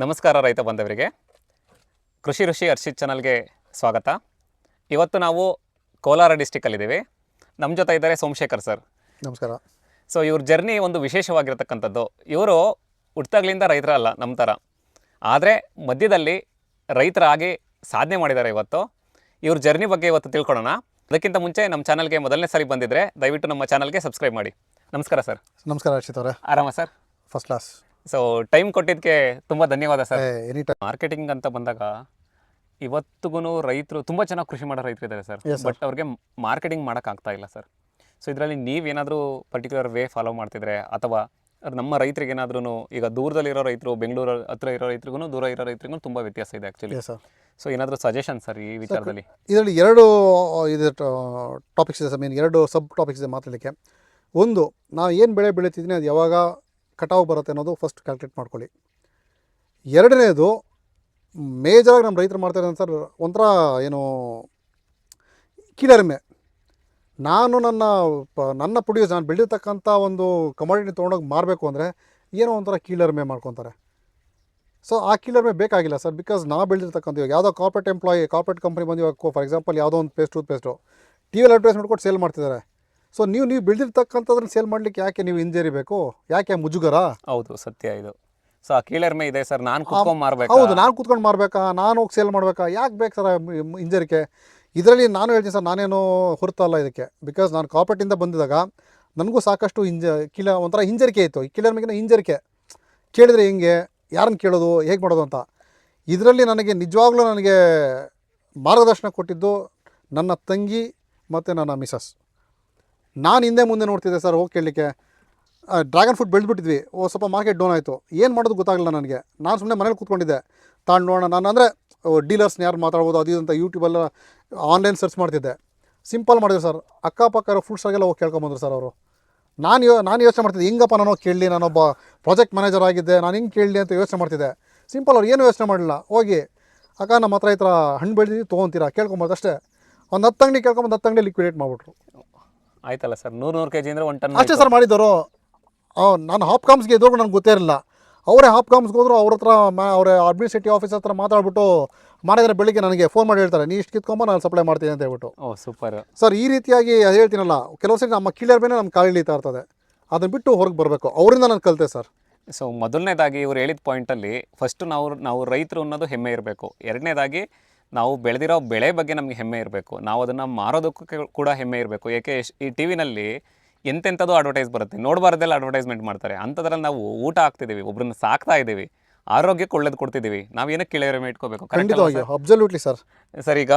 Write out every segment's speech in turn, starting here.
ನಮಸ್ಕಾರ ರೈತ ಬಾಂಧವರಿಗೆ. ಕೃಷಿ ಋಷಿ ಹರ್ಷಿತ್ ಚಾನಲ್ಗೆ ಸ್ವಾಗತ. ಇವತ್ತು ನಾವು ಕೋಲಾರ ಡಿಸ್ಟಿಕ್ಕಲ್ಲಿದ್ದೀವಿ ನಮ್ಮ ಜೊತೆ ಇದ್ದಾರೆ ಸೋಮಶೇಖರ್ ಸರ್. ನಮಸ್ಕಾರ. ಸೊ ಇವ್ರ ಜರ್ನಿ ಒಂದು ವಿಶೇಷವಾಗಿರತಕ್ಕಂಥದ್ದು. ಇವರು ಹುಟ್ಟಾಗ್ಲಿಂದ ರೈತರಲ್ಲ ನಮ್ಮ ಥರ. ಆದರೆ ಮಧ್ಯದಲ್ಲಿ ರೈತರಾಗಿ ಸಾಧನೆ ಮಾಡಿದ್ದಾರೆ ಇವತ್ತು. ಇವ್ರ ಜರ್ನಿ ಬಗ್ಗೆ ಇವತ್ತು ತಿಳ್ಕೊಳ್ಳೋಣ ಅದಕ್ಕಿಂತ ಮುಂಚೆ ನಮ್ಮ ಚಾನಲ್ಗೆ ಮೊದಲನೇ ಸಾರಿ ಬಂದಿದ್ದರೆ ದಯವಿಟ್ಟು ನಮ್ಮ ಚಾನಲ್ಗೆ ಸಬ್ಸ್ಕ್ರೈಬ್ ಮಾಡಿ. ನಮಸ್ಕಾರ ಸರ್. ನಮಸ್ಕಾರ ಹರ್ಷಿತ್ ಅವರೇ. ಆರಾಮ sir? First class so time ಕೊಟ್ಟಿದ್ದಕ್ಕೆ ತುಂಬ ಧನ್ಯವಾದ ಸರ್. ಎನಿ ಟೈಮ್ ಮಾರ್ಕೆಟಿಂಗ್ ಅಂತ ಬಂದಾಗ ಇವತ್ತಿಗೂ ರೈತರು ತುಂಬ ಚೆನ್ನಾಗಿ ಕೃಷಿ ಮಾಡೋ ರೈತರು ಇದ್ದಾರೆ ಸರ್. Yes, sir. ಬಟ್ ಅವ್ರಿಗೆ ಮಾರ್ಕೆಟಿಂಗ್ ಮಾಡೋಕ್ಕಾಗ್ತಾ ಇಲ್ಲ ಸರ್. ಸೊ ಇದರಲ್ಲಿ ನೀವೇನಾದರೂ ಪರ್ಟಿಕ್ಯುಲರ್ ವೇ ಫಾಲೋ ಮಾಡ್ತಿದ್ರೆ ಅಥವಾ ನಮ್ಮ ರೈತರಿಗೆ ಏನಾದ್ರೂ ಈಗ ದೂರದಲ್ಲಿರೋ ರೈತರು ಬೆಂಗಳೂರು ಹತ್ರ ಇರೋ ರೈತರಿಗೂ ದೂರ ಇರೋ ರೈತರಿಗೂ ತುಂಬ ವ್ಯತ್ಯಾಸ ಇದೆ ಆ್ಯಕ್ಚುಲಿ ಎಸ್ ಸರ್ ಸೊ ಏನಾದರೂ ಸಜೆಷನ್ ಸರ್ ಈ ವಿಚಾರದಲ್ಲಿ? ಇದರಲ್ಲಿ ಎರಡು ಇದು ಟಾಪಿಕ್ಸ್ ಇದೆ ಸರ್ ಮೀನ್ ಎರಡು ಸಬ್ ಟಾಪಿಕ್ಸ್ ಇದೆ ಮಾತಾಡಲಿಕ್ಕೆ. ಒಂದು ನಾವು ಏನು ಬೆಳೆ ಬೆಳೀತಿದ್ದೀನಿ ಅದು ಯಾವಾಗ ಕಟಾವು ಬರುತ್ತೆ ಅನ್ನೋದು ಫಸ್ಟ್ ಕ್ಯಾಲ್ಕುಲೇಟ್ ಮಾಡ್ಕೊಳ್ಳಿ. ಎರಡನೇದು, ಮೇಜರಾಗಿ ನಮ್ಮ ರೈತರು ಮಾಡ್ತಾರೆ ಸರ್ ಒಂಥರ ಏನು ಕೀಳರಿಮೆ. ನಾನು ನನ್ನ ಪ- ನನ್ನ ಪ್ರೊಡ್ಯೂಸ್ ನಾನು ಬೆಳೆದಿರ್ತಕ್ಕಂಥ ಒಂದು ಕಮಾಡಿಟಿ ತೊಗೊಂಡೋಗಿ ಮಾರಬೇಕು ಅಂದರೆ ಏನೋ ಒಂಥರ ಕೀಳರಿಮೆ ಮಾಡ್ಕೊತಾರೆ. ಸೊ ಆ ಕೀಳರಿಮೆ ಬೇಕಾಗಿಲ್ಲ ಸರ್ ಬಿಕಾಸ್ ನಾವು ಬೆಳೆದಿರ್ತಕ್ಕಂಥ ಇವಾಗ ಯಾವುದೋ ಕಾರ್ಪೊರೇಟ್ ಎಂಪ್ಲಾಯಿ ಕಾರ್ಪೊರೇಟ್ ಕಂಪ್ನಿ ಬಂದು ಫಾರ್ ಎಕ್ಸಾಂಪಲ್ ಯಾವುದೋ ಒಂದು paste tooth paste T V advertise ಕೊಟ್ಟು ಸೇಲ್ ಮಾಡ್ತಿದ್ದಾರೆ. ಸೊ ನೀವು ನೀವು ಬೆಳೆದಿರ್ತಕ್ಕಂಥದ್ರನ್ನ ಸೇಲ್ ಮಾಡ್ಲಿಕ್ಕೆ ಯಾಕೆ ನೀವು ಹಿಂಜರಿಬೇಕು? ಯಾಕೆ ಮುಜುಗರ? ಹೌದು ಸತ್ಯ ಇದು. ಸೊ ಆ ಕೀಳರ್ಮೆ ಇದೆ ಸರ್ ನಾನು ಕುತ್ಕೊಂಡ್ ಮಾರ್ಬೇಕು? ಹೌದು ನಾನು ಕೂತ್ಕೊಂಡು ಮಾರಬೇಕಾ? ನಾನು ಹೋಗಿ ಸೇಲ್ ಮಾಡಬೇಕಾ? ಯಾಕೆ ಬೇಕು ಸರ್ ಹಿಂಜರಿಕೆ? ಇದರಲ್ಲಿ ನಾನು ಹೇಳ್ತೀನಿ ಸರ್ ನಾನೇನು ಹೊರತಲ್ಲ ಇದಕ್ಕೆ. ಬಿಕಾಸ್ ನಾನು ಕಾರ್ಪೊರೇಟಿಂದ ಬಂದಿದಾಗ ನನಗೂ ಸಾಕಷ್ಟು ಹಿಂಜ ಕೀಳ ಒಂಥರ ಹಿಂಜರಿಕೆ ಇತ್ತು. ಈ ಕೀಳರ್ಮೆಗಿನ ಹಿಂಜರಿಕೆ. ಕೇಳಿದರೆ ಹೆಂಗೆ? ಯಾರನ್ನು ಕೇಳೋದು? ಹೇಗೆ ಮಾಡೋದು ಅಂತ. ಇದರಲ್ಲಿ ನನಗೆ ನಿಜವಾಗ್ಲೂ ನನಗೆ ಮಾರ್ಗದರ್ಶನ ಕೊಟ್ಟಿದ್ದು ನನ್ನ ತಂಗಿ ಮತ್ತು ನನ್ನ ಮಿಸಸ್. ನಾನು ಹಿಂದೆ ಮುಂದೆ ನೋಡ್ತಿದ್ದೆ ಸರ್ ಹೋಗಿ ಕೇಳಲಿಕ್ಕೆ. Dragon fruit ಬೆಳೆದ್ಬಿಟ್ಟಿದ್ವಿ. ಓ, ಸ್ವಲ್ಪ ಮಾರ್ಕೆಟ್ ಡೌನ್ ಆಯಿತು. ಏನು ಮಾಡೋದು ಗೊತ್ತಾಗಲಿಲ್ಲ ನನಗೆ. ನಾನು ಸುಮ್ಮನೆ ಮನೇಲಿ ಕೂತ್ಕೊಂಡಿದ್ದೆ. ನೋಡೋಣ. ನಾನು ಅಂದರೆ ಡೀಲರ್ಸ್ನ ಯಾರು ಮಾತಾಡ್ಬೋದು, ಅದು ಅಂತ ಯೂಟ್ಯೂಬೆಲ್ಲ ಆನ್ಲೈನ್ ಸರ್ಚ್ ಮಾಡ್ತಿದ್ದೆ. ಸಿಂಪಲ್ ಮಾಡಿದ್ರು ಸರ್. ಅಕ್ಕಪಕ್ಕ ಇರೋ ಫ್ರೂಟ್ಸಾಗೆಲ್ಲ ಹೋಗಿ ಕೇಳ್ಕೊಂಬಂದ್ರು ಸರ್ ಅವರು. ನಾನು ಯೋ, ನಾನು ಯೋಚನೆ ಮಾಡ್ತಿದ್ದೆ, ಹಿಂಗಪ್ಪ ನಾನು ಕೇಳಲಿ ನಾನೊಬ್ಬ ಪ್ರಾಜೆಕ್ಟ್ ಮ್ಯಾನೇಜರ್ ಆಗಿದ್ದೆ, ನಾನು ಹಿಂಗೆ ಕೇಳಲಿ ಅಂತ ಯೋಚನೆ ಮಾಡ್ತಿದ್ದೆ. ಸಿಂಪಲ್ ಅವ್ರು ಏನು ಯೋಚನೆ ಮಾಡಲಿಲ್ಲ. ಹೋಗಿ, ಅಕ್ಕ, ನಮ್ಮ ಹತ್ರ ಈ ಥರ ಹಣ್ಣು ಬೆಳೆದಿದ್ದು ತೊಗೊತೀರಾ? ಕೇಳ್ಕೊಂಬೋದು ಅಷ್ಟೇ. ಒಂದು ಹತ್ತು ಅಂಗಡಿ ಕೇಳ್ಕೊಂಬಂದು ಹತ್ತು ಅಂಗಡಿ ಲಿಕ್ವಿಡೇಟ್ ಮಾಡಿಬಿಟ್ರು. ಆಯ್ತಲ್ಲ ಸರ್ ನೂರು ನೂರು ಕೆ ಜಿ ಅಂದರೆ ಒನ್ ಟನ್ ಅಷ್ಟೇ ಸರ್ ಮಾಡಿದ್ದವರು ನಾನು ಹಾಪ್ ಕಾಮ್ಸ್ಗೆ ಇದ್ದವ್ರು ನನಗೆ ಗೊತ್ತೇ ಇರಲಿಲ್ಲ. ಅವರೇ ಹಾಪ್ ಕಾಮ್ಸ್ಗೆ ಹೋದ್ರು ಅವ್ರ ಹತ್ರ ಮಾ ಅವರ ಅಡ್ಮಿನಿಸ್ಟ್ರೇಟಿವ್ ಆಫೀಸ್ ಹತ್ರ ಮಾತಾಡ್ಬಿಟ್ಟು ಮಾಡಿದ್ರೆ ಬೆಳಿಗ್ಗೆ ನನಗೆ ಫೋನ್ ಮಾಡಿ ಹೇಳ್ತಾರೆ ನೀ ಇಷ್ಟು ಕಿತ್ಕೊಂಬ ನಾನು ಸಪ್ಲೈ ಮಾಡ್ತೀನಿ ಅಂತ ಹೇಳ್ಬಿಟ್ಟು. ಓ ಸೂಪರ್ ಸರ್ ಈ ರೀತಿಯಾಗಿ ಅದು ಹೇಳ್ತೀನಲ್ಲ ಕೆಲವು ಸರಿ ನಮ್ಮ ಕೀಳರ್ ಮೇಲೆ ನಮ್ಮ ಕಾಲು ಇಳಿತಾ ಇರ್ತದೆ. ಅದನ್ನು ಬಿಟ್ಟು ಹೊರಗೆ ಬರಬೇಕು. ಅವರಿಂದ ನಾನು ಕಲಿತೆ ಸರ್. ಸೊ ಮೊದಲನೇದಾಗಿ ಇವ್ರು ಹೇಳಿದ ಪಾಯಿಂಟಲ್ಲಿ ಫಸ್ಟ್ ನಾವು ನಾವು ರೈತರು ಅನ್ನೋದು ಹೆಮ್ಮೆ ಇರಬೇಕು. ಎರಡನೇದಾಗಿ ನಾವು ಬೆಳೆದಿರೋ ಬೆಳೆ ಬಗ್ಗೆ ನಮಗೆ ಹೆಮ್ಮೆ ಇರಬೇಕು. ನಾವು ಅದನ್ನು ಮಾರೋದಕ್ಕೂ ಕೂಡ ಹೆಮ್ಮೆ ಇರಬೇಕು. ಏಕೆ ಈ ಟಿ ವಿನಲ್ಲಿ ಎಂತೆಂಥದ್ದು ಅಡ್ವರ್ಟೈಸ್ ಬರುತ್ತೆ. ನೋಡಬಾರ್ದೆಲ್ಲ ಅಡ್ವರ್ಟೈಸ್ಮೆಂಟ್ ಮಾಡ್ತಾರೆ. ಅಂಥದ್ರಲ್ಲಿ ನಾವು ಊಟ ಹಾಕ್ತಿದ್ದೀವಿ ಒಬ್ರನ್ನ ಸಾಕ್ತಾ ಇದ್ದೀವಿ ಆರೋಗ್ಯಕ್ಕೆ ಒಳ್ಳೇದು ಕೊಡ್ತಿದ್ದೀವಿ. ನಾವು ಏನಕ್ಕೆ ಕಿಳೆಯರಮೆ ಇಟ್ಕೋಬೇಕು? ಖಂಡಿತವಾಗಿ ಅಬ್ಸಲ್ಯೂಟ್ಲಿ ಸರ್ ಸರ್ ಈಗ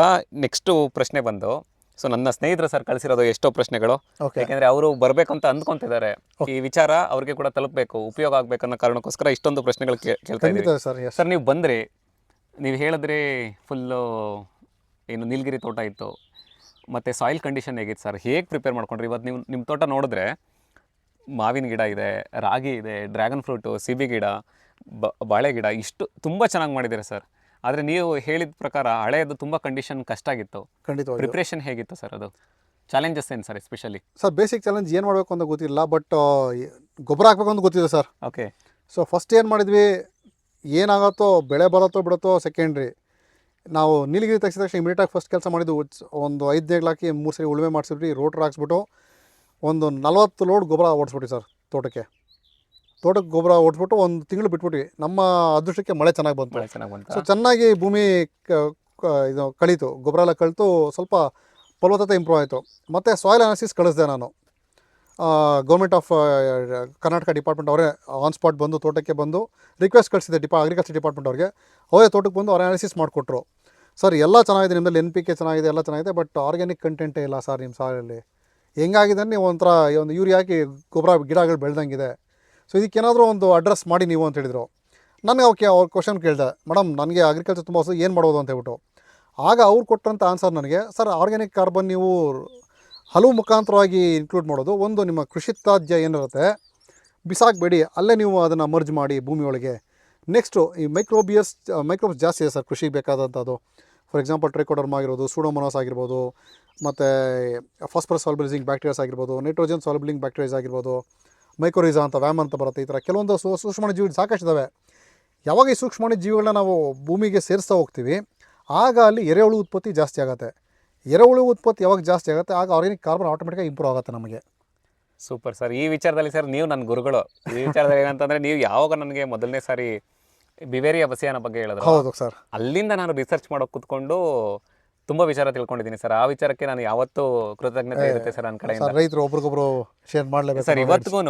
ನೆಕ್ಸ್ಟು ಪ್ರಶ್ನೆ ಬಂದು ಸೊ ನನ್ನ ಸ್ನೇಹಿತರು ಸರ್ ಕಳಿಸಿರೋದು ಎಷ್ಟೋ ಪ್ರಶ್ನೆಗಳು. ಯಾಕೆಂದ್ರೆ ಅವರು ಅಂತ ಅಂದ್ಕೊಂತಿದ್ದಾರೆ. ಈ ವಿಚಾರ ಅವ್ರಿಗೆ ಕೂಡ ತಲುಪಬೇಕು ಉಪಯೋಗ ಆಗ್ಬೇಕು ಅನ್ನೋ ಕಾರಣಕ್ಕೋಸ್ಕರ ಇಷ್ಟೊಂದು ಪ್ರಶ್ನೆಗಳು ಕೇಳ್ತಾ ಇದ್ದೀವಿ. ಸರ್ ನೀವು ಬಂದ್ರಿ. ನೀವು ಹೇಳಿದ್ರೆ ಫುಲ್ಲು ಏನು ನೀಲಗಿರಿ ತೋಟ ಇತ್ತು ಮತ್ತು ಸಾಯಿಲ್ ಕಂಡೀಷನ್ ಹೇಗಿತ್ತು ಸರ್ ಹೇಗೆ ಪ್ರಿಪೇರ್ ಮಾಡ್ಕೊಂಡ್ರಿ? ಇವತ್ತು ನೀವು ನಿಮ್ಮ ತೋಟ ನೋಡಿದ್ರೆ ಮಾವಿನ ಗಿಡ ಇದೆ ರಾಗಿ ಇದೆ ಡ್ರ್ಯಾಗನ್ ಫ್ರೂಟು ಸಿಬಿ ಗಿಡ ಬ ಬಾಳೆ ಗಿಡ ಇಷ್ಟು ತುಂಬ ಚೆನ್ನಾಗಿ ಮಾಡಿದ್ದೀರಾ ಸರ್ ಆದರೆ ನೀವು ಹೇಳಿದ ಪ್ರಕಾರ ಹಳೆಯದು ತುಂಬ ಕಂಡೀಷನ್ ಕಷ್ಟ ಆಗಿತ್ತು. ಖಂಡಿತ ಪ್ರಿಪ್ರೇಷನ್ ಹೇಗಿತ್ತು ಸರ್ ಅದು? ಚಾಲೆಂಜಸ್ ಏನು sir especially sir basic challenge ಏನು ಮಾಡಬೇಕು ಅಂತ ಗೊತ್ತಿಲ್ಲ ಬಟ್ ಗೊಬ್ಬರ ಹಾಕ್ಬೇಕು ಅಂತ ಗೊತ್ತಿದೆ ಸರ್ ಓಕೆ ಸೊ ಫಸ್ಟ್ ಏನು ಮಾಡಿದ್ವಿ ಏನಾಗತ್ತೋ ಬೆಳೆ ಬರುತ್ತೋ ಬಿಡುತ್ತೋ ಸೆಕೆಂಡ್ರಿ ನಾವು ನೀಲಗಿರಿ ತೆಗೆಸಿದ ತಕ್ಷಣ ಇಮಿಡಿಯೇಟಾಗಿ ಫಸ್ಟ್ ಕೆಲಸ ಮಾಡಿದ್ದು ಒಂದು ಐದು ಹಾಕಿ ಮೂರು ಸರಿ ಉಳುಮೆ ಮಾಡಿಸಿಬಿಟ್ಟು ರೋಟ್ರ್ ಹಾಕ್ಸ್ಬಿಟ್ಟು ಒಂದು ನಲ್ವತ್ತು ಲೋಡ್ ಗೊಬ್ಬರ ಓಡಿಸ್ಬಿಟ್ಟು ಸರ್ ತೋಟಕ್ಕೆ. ತೋಟಕ್ಕೆ ಗೊಬ್ಬರ ಓಡಿಸ್ಬಿಟ್ಟು ಒಂದು ತಿಂಗಳು ಬಿಟ್ಬಿಟ್ವಿ. ನಮ್ಮ ಅದೃಷ್ಟಕ್ಕೆ ಮಳೆ ಚೆನ್ನಾಗಿ ಬಂತು. ಚೆನ್ನಾಗಿ ಬಂತು? ಸೊ ಚೆನ್ನಾಗಿ ಭೂಮಿ ಇದು ಕಳೀತು ಗೊಬ್ಬರ ಎಲ್ಲ ಕಳಿತು ಸ್ವಲ್ಪ ಫಲವತ್ತತೆ ಇಂಪ್ರೂವ್ ಆಯಿತು. ಮತ್ತು ಸಾಯಿಲ್ ಅನಾಲಿಸಿಸ್ ಕಳಿಸ್ದೆ ನಾನು. ಗೌರ್ಮೆಂಟ್ ಆಫ್ ಕರ್ನಾಟಕ ಡಿಪಾರ್ಟ್ಮೆಂಟ್ ಅವರೇ ಆನ್ ಸ್ಪಾಟ್ ಬಂದು, ತೋಟಕ್ಕೆ ಬಂದು ರಿಕ್ವೆಸ್ಟ್ ಕಳಿಸಿದೆ ಡಿಪಾ ಅಗ್ರಿಕಲ್ಚರ್ ಡಿಪಾರ್ಟ್ಮೆಂಟ್ ಅವರಿಗೆ. ಅವರೇ ತೋಟಕ್ಕೆ ಬಂದು ಅವ್ರ ಅನಾಲಿಸಿಸ್ ಮಾಡಿಕೊಟ್ರು. ಸರ್ ಎಲ್ಲ ಚೆನ್ನಾಗಿದೆ ನಿಮ್ಮಲ್ಲಿ ಎನ್ ಪಿ ಕೆ ಚೆನ್ನಾಗಿದೆ, ಎಲ್ಲ ಚೆನ್ನಾಗಿದೆ ಬಟ್ ಆರ್ಗ್ಯಾನಿಕ್ ಕಂಟೆಂಟೇ ಇಲ್ಲ ಸರ್ ನಿಮ್ಮ ಸಾಲಲ್ಲಿ. ಹೆಂಗಾಗಿದೆ ನೀವು ಒಂಥರ ಒಂದು ಯೂರಿಯಾ ಹಾಕಿ ಗೊಬ್ಬರ, ಗಿಡಗಳು ಬೆಳೆದಂಗಿದೆ. ಸೊ ಇದಕ್ಕೇನಾದರೂ ಒಂದು ಅಡ್ರೆಸ್ ಮಾಡಿ ನೀವು ಅಂತ ಹೇಳಿದರು. ನನಗೆ ಅವಕ್ಕೆ ಅವ್ರ ಕ್ವಶನ್ ಕೇಳಿದೆ ಮೇಡಮ್ ನನಗೆ ಅಗ್ರಿಕಲ್ಚರ್ ತುಂಬ ಏನು ಮಾಡ್ಬೋದು? ಅಂತ ಹೇಳ್ಬಿಟ್ಟು. ಆಗ ಅವ್ರು ಕೊಟ್ಟಂಥ ಆನ್ಸರ್ ನನಗೆ ಸರ್ ಆರ್ಗ್ಯಾನಿಕ್ ಕಾರ್ಬನ್ ನೀವು ಹಲವು ಮುಖಾಂತರವಾಗಿ ಇನ್ಕ್ಲೂಡ್ ಮಾಡೋದು. ಒಂದು ನಿಮ್ಮ ಕೃಷಿ ತ್ಯಾಜ್ಯ ಏನಿರುತ್ತೆ, ಬಿಸಾಕಬೇಡಿ. ಅಲ್ಲೇ ನೀವು ಅದನ್ನು ಮರ್ಜ್ ಮಾಡಿ ಭೂಮಿಯೊಳಗೆ. ನೆಕ್ಸ್ಟು ಈ ಮೈಕ್ರೋಬಿಯಸ್ ಮೈಕ್ರೋಬ್ಸ್ ಜಾಸ್ತಿ ಇದೆ ಸರ್, ಕೃಷಿಗೆ ಬೇಕಾದಂಥದ್ದು. ಫಾರ್ ಎಕ್ಸಾಂಪಲ್ ಟ್ರೈಕೋಡರ್ಮ್ ಆಗಿರ್ಬೋದು ಸೂಡೋಮೊನಾಸ್ ಆಗಿರ್ಬೋದು, ಮತ್ತು ಫಾಸ್ಫರಸ್ ಸಾಲ್ಬಲಿಸಿಂಗ್ ಬ್ಯಾಕ್ಟೀರಿಯಾಸ್ ಆಗಿರ್ಬೋದು ನೈಟ್ರೋಜನ್ ಸಾಲ್ಬಿಲಿಂಗ್ ಬ್ಯಾಕ್ಟೀರಿಯಾಸ್ ಆಗಿರ್ಬೋದು ಮೈಕ್ರೋರಿಸಾ ಅಂತ, ವ್ಯಾಮ್ ಅಂತ ಬರುತ್ತೆ ಈ ಥರ. ಕೆಲವೊಂದು ಸೂ- ಸೂಕ್ಷ್ಮ ಜೀವಿ ಸಾಕಷ್ಟು ಇದ್ದಾವೆ ಯಾವಾಗ ಈ ಸೂಕ್ಷ್ಮಾಣು ಜೀವಿಗಳನ್ನ ನಾವು ಭೂಮಿಗೆ ಸೇರಿಸ್ತಾ ಹೋಗ್ತೀವಿ, ಆಗ ಅಲ್ಲಿ ಎರೆಹುಳು ಉತ್ಪತ್ತಿ ಜಾಸ್ತಿ ಆಗುತ್ತೆ. ಎರೆಹುಳು ಉತ್ಪತ್ತಿ ಯಾವಾಗ ಜಾಸ್ತಿ ಆಗುತ್ತೆ ಆಗ ಆರ್ಗ್ಯಾನಿಕ್ ಕಾರ್ಬನ್ ಆಟೋಮೆಟಿಕಾಗಿ ಇಂಪ್ರೂವ್ ಆಗುತ್ತೆ ನಮಗೆ. ಸೂಪರ್ ಸರ್ ಈ ವಿಚಾರದಲ್ಲಿ ಸರ್ ನೀವು ನನ್ನ ಗುರುಗಳು. ಈ ವಿಚಾರದಲ್ಲಿ ಏನಂತಂದ್ರೆ ನೀವು ಯಾವಾಗ ನನಗೆ ಮೊದಲನೇ ಸಾರಿ ಬಿವೇರಿ ಅಬಸಿಯಾನ ಬಗ್ಗೆ ಹೇಳಿದ್ರು ಹೌದು ಸರ್ ಅಲ್ಲಿಂದ ನಾನು ರಿಸರ್ಚ್ ಮಾಡೋಕೆ ಕೂತ್ಕೊಂಡು ತುಂಬಾ ವಿಚಾರ ತಿಳ್ಕೊಂಡಿದ್ದೀನಿ ಸರ್ ಆ ವಿಚಾರಕ್ಕೆ ನಾನು ಯಾವತ್ತೂ ಕೃತಜ್ಞತೆ ಇರುತ್ತೆ ಸರ್ ನನ್ನ ಕಡೆಯಿಂದ. ರೈತರು ಒಬ್ರಿಗೊಬ್ರು ಶೇರ್ ಮಾಡಲೇಬೇಕು ಸರ್ ಇವತ್ತಿಗೂ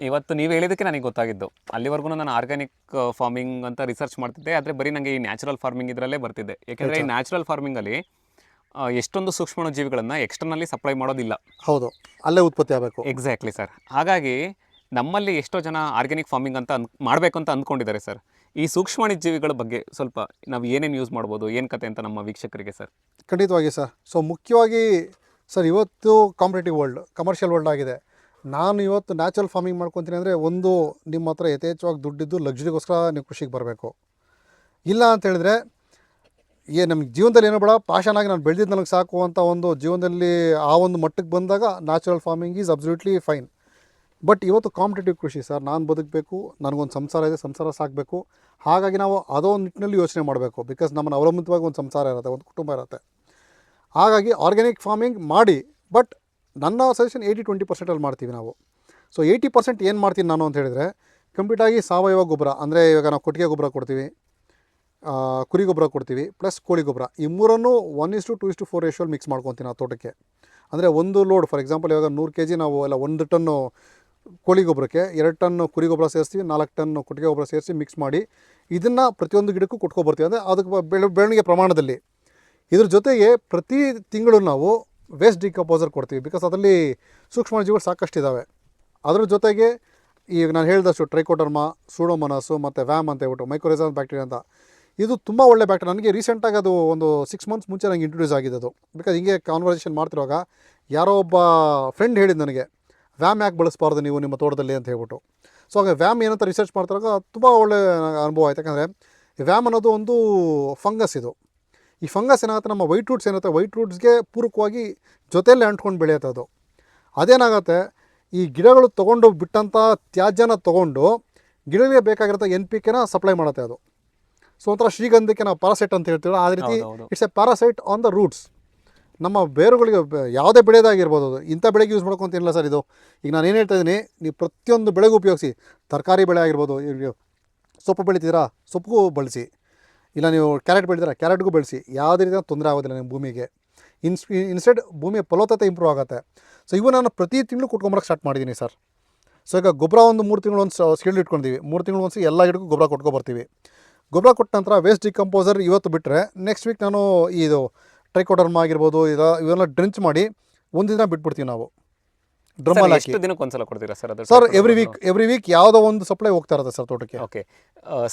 ಇವತ್ತು ನೀವು ಹೇಳಿದಕ್ಕೆ ನನಗೆ ಗೊತ್ತಾಗಿದ್ದು. ಅಲ್ಲಿವರೆಗೂ ನಾನು ಆರ್ಗ್ಯಾನಿಕ್ ಫಾರ್ಮಿಂಗ್ ಅಂತ ರಿಸರ್ಚ್ ಮಾಡ್ತಿದ್ದೆ ಆದರೆ ಬರೀ ನನಗೆ ಈ ನ್ಯಾಚುರಲ್ ಫಾರ್ಮಿಂಗ್ ಇದರಲ್ಲೇ ಬರ್ತಿದ್ದೆ. ಯಾಕೆಂದರೆ ಈ ನ್ಯಾಚುರಲ್ ಫಾರ್ಮಿಂಗಲ್ಲಿ ಎಷ್ಟೊಂದು ಸೂಕ್ಷ್ಮ ಜೀವಿಗಳನ್ನು ಎಕ್ಸ್ಟರ್ನಲ್ಲಿ ಸಪ್ಲೈ ಮಾಡೋದಿಲ್ಲ. ಹೌದು ಅಲ್ಲೇ ಉತ್ಪತ್ತಿ ಆಗಬೇಕು. ಎಕ್ಸಾಕ್ಟ್ಲಿ ಸರ್ ಹಾಗಾಗಿ ನಮ್ಮಲ್ಲಿ ಎಷ್ಟೋ ಜನ ಆರ್ಗ್ಯಾನಿಕ್ ಫಾರ್ಮಿಂಗ್ ಅಂತ ಅನ್ ಮಾಡಬೇಕು ಅಂತ ಅಂದ್ಕೊಂಡಿದ್ದಾರೆ ಸರ್ ಈ ಸೂಕ್ಷ್ಮಾಣಿ ಜೀವಿಗಳ ಬಗ್ಗೆ ಸ್ವಲ್ಪ ನಾವು ಏನೇನು ಯೂಸ್ ಮಾಡ್ಬೋದು ಏನು ಕತೆ ಅಂತ ನಮ್ಮ ವೀಕ್ಷಕರಿಗೆ ಸರ್ ಖಂಡಿತವಾಗಿ ಸರ್ ಸೊ ಮುಖ್ಯವಾಗಿ ಸರ್ ಇವತ್ತು ಕಾಂಪಿಟೇಟಿವ್ ವರ್ಲ್ಡ್ ಕಮರ್ಷಿಯಲ್ ವರ್ಲ್ಡ್ ಆಗಿದೆ. ನಾನು ಇವತ್ತು ನ್ಯಾಚುರಲ್ ಫಾರ್ಮಿಂಗ್ ಮಾಡ್ಕೊತೀನಿ ಅಂದರೆ ಒಂದು ನಿಮ್ಮ ಹತ್ರ ಯಥೇಚ್ಛವಾಗಿ ದುಡ್ಡಿದ್ದು ಲಕ್ಸುರಿಗೋಸ್ಕರ ನೀವು ಕೃಷಿಗೆ ಬರಬೇಕು. ಇಲ್ಲ ಅಂತ ಹೇಳಿದ್ರೆ ಏ ನಮಗೆ ಜೀವನದಲ್ಲಿ ಏನೋ ಬೇಡ ಆಗಿ ನಾನು ಬೆಳೆದಿದ್ದು ನನಗೆ ಸಾಕು ಅಂತ ಒಂದು ಜೀವನದಲ್ಲಿ ಆ ಒಂದು ಮಟ್ಟಕ್ಕೆ ಬಂದಾಗ natural farming is absolutely fine but ಇವತ್ತು ಕಾಂಪಿಟೇಟಿವ್ ಕೃಷಿ ಸರ್ ನಾನು ಬದುಕಬೇಕು, ನನಗೊಂದು ಸಂಸಾರ ಇದೆ, ಸಂಸಾರ ಸಾಕಬೇಕು. ಹಾಗಾಗಿ ನಾವು ಅದೋ ಒಂದು ನಿಟ್ಟಿನಲ್ಲಿ ಯೋಚನೆ ಮಾಡಬೇಕು. ಬಿಕಾಸ್ ನಮ್ಮನ್ನು ಅವಲಂಬಿತವಾಗಿ ಒಂದು ಸಂಸಾರ ಇರುತ್ತೆ, ಒಂದು ಕುಟುಂಬ ಇರುತ್ತೆ. ಹಾಗಾಗಿ ಆರ್ಗ್ಯಾನಿಕ್ ಫಾರ್ಮಿಂಗ್ ಮಾಡಿ ಬಟ್ ನನ್ನ ಸಜೆಷನ್ ಏಯ್ಟಿ ಟ್ವೆಂಟಿ ಪರ್ಸೆಂಟಲ್ಲಿ ಮಾಡ್ತೀವಿ ನಾವು. ಸೊ ಏಯ್ಟಿ ಪರ್ಸೆಂಟ್ ಏನು ಮಾಡ್ತೀನಿ ನಾನು ಅಂತ ಹೇಳಿದರೆ ಕಂಪ್ಲೀಟಾಗಿ ಸಾವಯವ ಗೊಬ್ಬರ, ಅಂದರೆ ಇವಾಗ ನಾವು ಕೊಟ್ಟಿಗೆ ಗೊಬ್ಬರ ಕೊಡ್ತೀವಿ. ಕುರಿ ಗೊಬ್ಬರ ಕೊಡ್ತೀವಿ ಪ್ಲಸ್ ಕೋಳಿ ಗೊಬ್ಬರ. ಈ ಮೂರನ್ನು one is to two is to four ರೇಷಿಯೋಲ್ಲಿ mix ಮಾಡ್ಕೊತೀನಿ ಆ ತೋಟಕ್ಕೆ. ಅಂದರೆ ಒಂದು ಲೋಡ್ ಫಾರ್ ಎಕ್ಸಾಂಪಲ್ ಇವಾಗ ನೂರು ಕೆ ಜಿ ನಾವು ಎಲ್ಲ ಒಂದು ಟನ್ನು ಕೋಳಿ ಗೊಬ್ಬರಕ್ಕೆ ಎರಡು ಟನ್ ಕುರಿ ಗೊಬ್ಬರ ಸೇರಿಸ್ತೀವಿ, ನಾಲ್ಕು ಟನ್ ಕೊಟ್ಟಿಗೆ ಗೊಬ್ಬರ ಸೇರಿಸಿ ಮಿಕ್ಸ್ ಮಾಡಿ ಇದನ್ನು ಪ್ರತಿಯೊಂದು ಗಿಡಕ್ಕೂ ಕೊಟ್ಕೊಬರ್ತೀವಿ ಅಂದರೆ ಅದಕ್ಕೆ ಬೆಳೆ, ಬೆಳವಣಿಗೆ ಪ್ರಮಾಣದಲ್ಲಿ. ಇದ್ರ ಜೊತೆಗೆ ಪ್ರತಿ ತಿಂಗಳು ನಾವು ವೇಸ್ಟ್ ಡಿಕಂಪೋಸರ್ ಕೊಡ್ತೀವಿ ಬಿಕಾಸ್ ಅದರಲ್ಲಿ ಸೂಕ್ಷ್ಮಜೀವಿಗಳು ಸಾಕಷ್ಟು ಇದ್ದಾವೆ ಅದ್ರ ಜೊತೆಗೆ, ಈಗ ನಾನು ಹೇಳಿದಷ್ಟು ಟ್ರೈಕೋಟರ್ಮಾ ಸೂಡೋಮನಸ್ಸು ಮತ್ತು ವ್ಯಾಮ್ ಅಂತ ಹೇಳ್ಬಿಟ್ಟು ಮೈಕ್ರೋರೆಸಾನ್ ಬ್ಯಾಕ್ಟೀರಿಯಾ ಅಂತ. ಇದು ತುಂಬ ಒಳ್ಳೆ ಬ್ಯಾಕ್ಟರ್ ನನಗೆ ರೀಸೆಂಟಾಗಿ ಅದು ಒಂದು ಸಿಕ್ಸ್ ಮಂತ್ಸ್ ಮುಂಚೆ ನನಗೆ ಇಂಟ್ರೊಡ್ಯೂಸ್ ಆಗಿದೆ ಅದು ಬಿಕಾಸ್ ಹಿಂಗೆ ಕಾನ್ವರ್ಸೇಷನ್ ಮಾಡ್ತಿರುವಾಗ ಯಾರೋ ಒಬ್ಬ ಫ್ರೆಂಡ್ ಹೇಳಿದ್ದು ನನಗೆ, ವ್ಯಾಮ್ ಯಾಕೆ ಬಳಸಬಾರ್ದು ನೀವು ನಿಮ್ಮ ತೋಟದಲ್ಲಿ? ಅಂತ ಹೇಳ್ಬಿಟ್ಟು. ಸೊ ಹಾಗೆ ವ್ಯಾಮ್ ಏನಂತ ರಿಸರ್ಚ್ ಮಾಡ್ತಿರುವಾಗ ತುಂಬ ಒಳ್ಳೆ ಅನುಭವ ಆಯ್ತು. ಯಾಕಂದರೆ ವ್ಯಾಮ್ ಅನ್ನೋದು ಒಂದು ಫಂಗಸ್ ಇದು. ಈ ಫಂಗಸ್ ಏನಾಗುತ್ತೆ, ನಮ್ಮ ವೈಟ್ ರೂಟ್ಸ್ ಏನಾಗುತ್ತೆ ವೈಟ್ ರೂಟ್ಸ್ಗೆ ಪೂರಕವಾಗಿ ಜೊತೆಯಲ್ಲೇ ಅಂಟ್ಕೊಂಡು ಬೆಳೆಯುತ್ತೆ ಅದು. ಅದೇನಾಗುತ್ತೆ, ಈ ಗಿಡಗಳು ತೊಗೊಂಡು ಬಿಟ್ಟಂಥ ತ್ಯಾಜ್ಯನ ತೊಗೊಂಡು ಗಿಡಗಳಿಗೆ ಬೇಕಾಗಿರೋ ಎನ್ ಪಿ ಕೆನ ಸಪ್ಲೈ ಮಾಡುತ್ತೆ ಅದು. ಸೊ ಒಂಥರ ಶ್ರೀಗಂಧಕ್ಕೆ ನಾವು ಪ್ಯಾರಾಸೈಟ್ ಅಂತ ಹೇಳ್ತೀವಿ ಆ ರೀತಿ. It's a parasite on the roots ನಮ್ಮ ಬೇರುಗಳಿಗೆ ಯಾವುದೇ ಬೆಳೆದಾಗಿರ್ಬೋದು ಅದು. ಇಂಥ ಬೆಳೆಗೆ ಯೂಸ್ ಮಾಡ್ಕೊತಿಲ್ಲ ಸರ್ ಇದು. ಈಗ ನಾನು ಏನು ಹೇಳ್ತಾ ಇದ್ದೀನಿ ನೀವು ಪ್ರತಿಯೊಂದು ಬೆಳೆಗೂ ಉಪಯೋಗಿಸಿ. ತರಕಾರಿ ಬೆಳೆ ಆಗಿರ್ಬೋದು ಸೊಪ್ಪು ಬೆಳಿತೀರಾ ಸೊಪ್ಪುಗೂ ಬಳಸಿ. ಇಲ್ಲ ನೀವು ಕ್ಯಾರೆಟ್ ಬೆಳಿತೀರಾ ಕ್ಯಾರೆಟ್ಗೂ ಬೆಳೆಸಿ. ಯಾವುದೇ ರೀತಿಯ ತೊಂದರೆ ಆಗೋದಿಲ್ಲ ನಿಮ್ಮ ಭೂಮಿಗೆ. ಇನ್ಸ್ ಇನ್ಸ್ಟೆಡ್ ಭೂಮಿಯ ಫಲವತ್ತತೆ ಇಂಪ್ರೂವ್ ಆಗುತ್ತೆ. ಸೊ ಇವು ನಾನು ಪ್ರತಿ ತಿಂಗಳು ಕೊಟ್ಕೊಂಬರಕ್ಕೆ ಸ್ಟಾರ್ಟ್ ಮಾಡಿದ್ದೀನಿ ಸರ್. ಸೊ ಈಗ ಗೊಬ್ಬರ ಒಂದು ಮೂರು ತಿಂಗಳು ಒಂದು ಸ್ಕಿಲ್ ಇಟ್ಕೊಂಡಿದ್ದೀವಿ. ಮೂರು ತಿಂಗಳು ಒಂದು ಎಲ್ಲ ಗಿಡಕ್ಕೂ ಗೊಬ್ಬರ ಕೊಟ್ಕೊಬರ್ತೀವಿ. ಗೊಬ್ಬರ ಕೊಟ್ಟ ನಂತರ ವೇಸ್ಟ್ ಡಿಕಂಪೋಸರ್ ಇವತ್ತು ಬಿಟ್ಟರೆ ನೆಕ್ಸ್ಟ್ ವೀಕ್ ನಾನು ಇದು ಟ್ರೈಕೋಡರ್ಮ್ ಆಗಿರ್ಬೋದು ಇದು ಇವೆಲ್ಲ ಡ್ರಿಂಚ್ ಮಾಡಿ ಒಂದು ದಿನ ಬಿಟ್ಬಿಡ್ತೀವಿ ನಾವು. ಡ್ರಮ್ಮಲ್ಲಿ ಎಷ್ಟು ದಿನಕ್ಕೆ ಒಂದ್ಸಲ ಕೊಡ್ತೀರಾ ಸರ್ ಅದು sir every week every week ಯಾವುದೋ ಒಂದು ಸಪ್ಲೈ ಹೋಗ್ತಾ ಇರುತ್ತೆ ಸರ್ ತೋಟಕ್ಕೆ. ಓಕೆ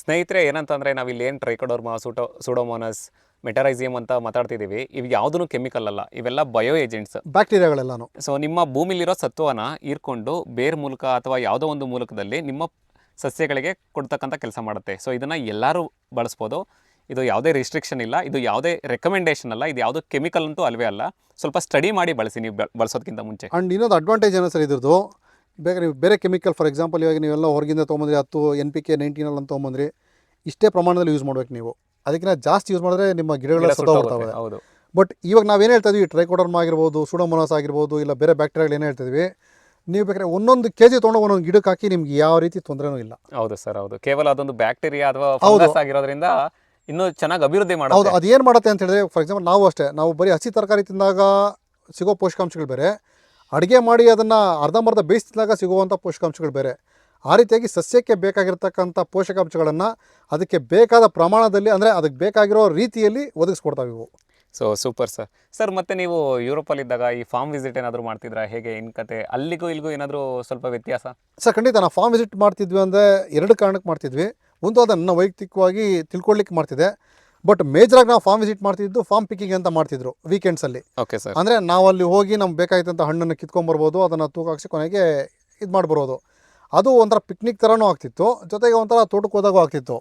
ಸ್ನೇಹಿತರೆ ಏನಂತಂದ್ರೆ ನಾವು ಇಲ್ಲಿ ಏನು ಟ್ರೈಕೋಡರ್ಮಾ ಸೂಟೋ ಸೂಡೋಮೋನಸ್ ಮೆಟರೈಸಿಯಂ ಅಂತ ಮಾತಾಡ್ತಿದ್ದೀವಿ ಇವು ಯಾವುದೂ ಕೆಮಿಕಲ್ ಅಲ್ಲ ಇವೆಲ್ಲ ಬಯೋ ಏಜೆಂಟ್ಸ್ ಬ್ಯಾಕ್ಟೀರಿಯಾಗಳೆಲ್ಲನೂ ಸೊ ನಿಮ್ಮ ಭೂಮಿಲಿರೋ ಸತ್ವನ ಹೀರ್ಕೊಂಡು ಬೇರ್ ಮೂಲಕ ಅಥವಾ ಯಾವುದೋ ಒಂದು ಮೂಲಕದಲ್ಲಿ ನಿಮ್ಮ ಸಸ್ಯಗಳಿಗೆ ಕೊಡ್ತಕ್ಕಂಥ ಕೆಲಸ ಮಾಡುತ್ತೆ. ಸೊ ಇದನ್ನು ಎಲ್ಲರೂ ಬಳಸ್ಬೋದು. ಇದು ಯಾವುದೇ ರಿಸ್ಟ್ರಿಕ್ಷನ್ ಇಲ್ಲ. ಇದು ಯಾವುದೇ ರೆಕಮೆಂಡೇಷನ್ ಅಲ್ಲ. ಇದು ಯಾವುದೋ ಕೆಮಿಕಲ್ ಅಂತೂ ಅಲ್ವೇ ಅಲ್ಲ. ಸ್ವಲ್ಪ ಸ್ಟಡಿ ಮಾಡಿ ಬಳಸಿ ನೀವು ಬಳಸೋದಕ್ಕಿಂತ ಮುಂಚೆ. ಆ್ಯಂಡ್ ಇನ್ನೊಂದು ಅಡ್ವಾಂಟೇಜ್ ಏನೋ ಸರ್ ಇದ್ರದ್ದು? ಬೇರೆ ನೀವು ಬೇರೆ ಕೆಮಿಕಲ್ ಫಾರ್ ಎಕ್ಸಾಂಪಲ್ ಇವಾಗ ನೀವೆಲ್ಲ ಹೊರಗಿಂದ ತೊಗೊಂಬಂದ್ರಿ ಹತ್ತು ಎನ್ ಪಿ ಕೆ ನೈನ್ಟೀನಲ್ಲಿ ಅಂತ ತೊಗೊಂಬಂದ್ರಿ ಇಷ್ಟೇ ಪ್ರಮಾಣದಲ್ಲಿ ಯೂಸ್ ಮಾಡ್ಬೇಕು ನೀವು. ಅದಕ್ಕಿಂತ ಜಾಸ್ತಿ ಯೂಸ್ ಮಾಡಿದ್ರೆ ನಿಮ್ಮ ಗಿಡಗಳ ಸುತ್ತ ಹೌದು. ಬಟ್ ಇವಾಗ ನಾವೇನು ಹೇಳ್ತಾ ಇದ್ವಿ? ಟ್ರೈಕೋಡರ್ಮ್ ಆಗಿರ್ಬೋದು ಸುಡೋಮೊನಾಸ್ ಆಗಿರ್ಬೋದು ಇಲ್ಲ ಬೇರೆ ಬ್ಯಾಕ್ಟೀರಿಯಾಗಳು ಏನೇ ಹೇಳ್ತಿದ್ವಿ ನೀವು ಬೇಕಾದ್ರೆ ಒಂದೊಂದು ಕೆ ಜಿ ತೊಗೊಂಡು ಒಂದೊಂದು ಗಿಡಕ್ಕೆ ಹಾಕಿ ನಿಮ್ಗೆ ಯಾವ ರೀತಿ ತೊಂದರೆನೂ ಇಲ್ಲ. ಹೌದು ಸರ್ ಹೌದು. ಕೇವಲ ಅದೊಂದು ಬ್ಯಾಕ್ಟೀರಿಯಾ ಅಥವಾ ಫಂಗಸ್ ಆಗಿರೋದ್ರಿಂದ ಇನ್ನೂ ಚೆನ್ನಾಗಿ ಅಭಿವೃದ್ಧಿ ಹೌದು ಅದು ಏನು ಮಾಡುತ್ತೆ ಅಂತ ಹೇಳಿದ್ರೆ ಫಾರ್ ಎಕ್ಸಾಂಪಲ್ ನಾವು ಅಷ್ಟೇ ನಾವು ಬರೀ ಹಸಿ ತರಕಾರಿ ತಿಂದಾಗ ಸಿಗೋ ಪೋಷಕಾಂಶಗಳು ಬೇರೆ ಅಡುಗೆ ಮಾಡಿ ಅದನ್ನು ಅರ್ಧಂಬರ್ಧ ಬೇಯಿಸಿದಾಗ ಸಿಗುವಂಥ ಪೋಷಕಾಂಶಗಳು ಬೇರೆ. ಆ ರೀತಿಯಾಗಿ ಸಸ್ಯಕ್ಕೆ ಬೇಕಾಗಿರ್ತಕ್ಕಂಥ ಪೋಷಕಾಂಶಗಳನ್ನು ಅದಕ್ಕೆ ಬೇಕಾದ ಪ್ರಮಾಣದಲ್ಲಿ ಅಂದರೆ ಅದಕ್ಕೆ ಬೇಕಾಗಿರೋ ರೀತಿಯಲ್ಲಿ ಒದಗಿಸ್ಕೊಡ್ತಾವೆ ಇವು. ಸೊ ಸೂಪರ್ ಸರ್ ಸರ್ ಮತ್ತೆ ನೀವು ಯುರೋಪಲ್ಲಿ ಇದ್ದಾಗ ಈ ಫಾರ್ಮ್ ವಿಸಿಟ್ ಏನಾದರೂ ಮಾಡ್ತಿದ್ರಾ? ಹೇಗೆ ಏನು ಕತೆ? ಅಲ್ಲಿಗೂ ಇಲ್ಲಿಗೂ ಏನಾದರೂ ಸ್ವಲ್ಪ ವ್ಯತ್ಯಾಸ? ಸರ್ ಖಂಡಿತ ನಾವು ಫಾರ್ಮ್ ವಿಸಿಟ್ ಮಾಡ್ತಿದ್ವಿ ಅಂದರೆ ಎರಡು ಕಾರಣಕ್ಕೆ ಮಾಡ್ತಿದ್ವಿ. ಒಂದು ಅದನ್ನು ವೈಯಕ್ತಿಕವಾಗಿ ತಿಳ್ಕೊಳ್ಳಿಕ್ಕೆ ಮಾಡ್ತಿದ್ದೆ ಬಟ್ ಮೇಜರಾಗಿ ನಾವು ಫಾರ್ಮ್ ವಿಸಿಟ್ ಮಾಡ್ತಿದ್ದು ಫಾರ್ಮ್ ಪಿಕ್ಕಿಂಗ್ ಅಂತ ಮಾಡ್ತಿದ್ರು ವೀಕೆಂಡ್ಸಲ್ಲಿ ಓಕೆ ಸರ್ ಅಂದರೆ ನಾವು ಅಲ್ಲಿ ಹೋಗಿ ನಮ್ಗೆ ಬೇಕಾಗಿದ್ದಂಥ ಹಣ್ಣನ್ನು ಕಿತ್ಕೊಂಬರ್ಬೋದು ಅದನ್ನು ತೂಕ ಹಾಕ್ಸಿ ಕೊನೆಗೆ ಇದು ಮಾಡ್ಬರೋದು ಅದು ಒಂಥರ ಪಿಕ್ನಿಕ್ ಥರನೂ ಆಗ್ತಿತ್ತು. ಜೊತೆಗೆ ಒಂಥರ ತೋಟಕ್ಕೆ ಹೋದಾಗೂ ಆಗ್ತಿತ್ತು.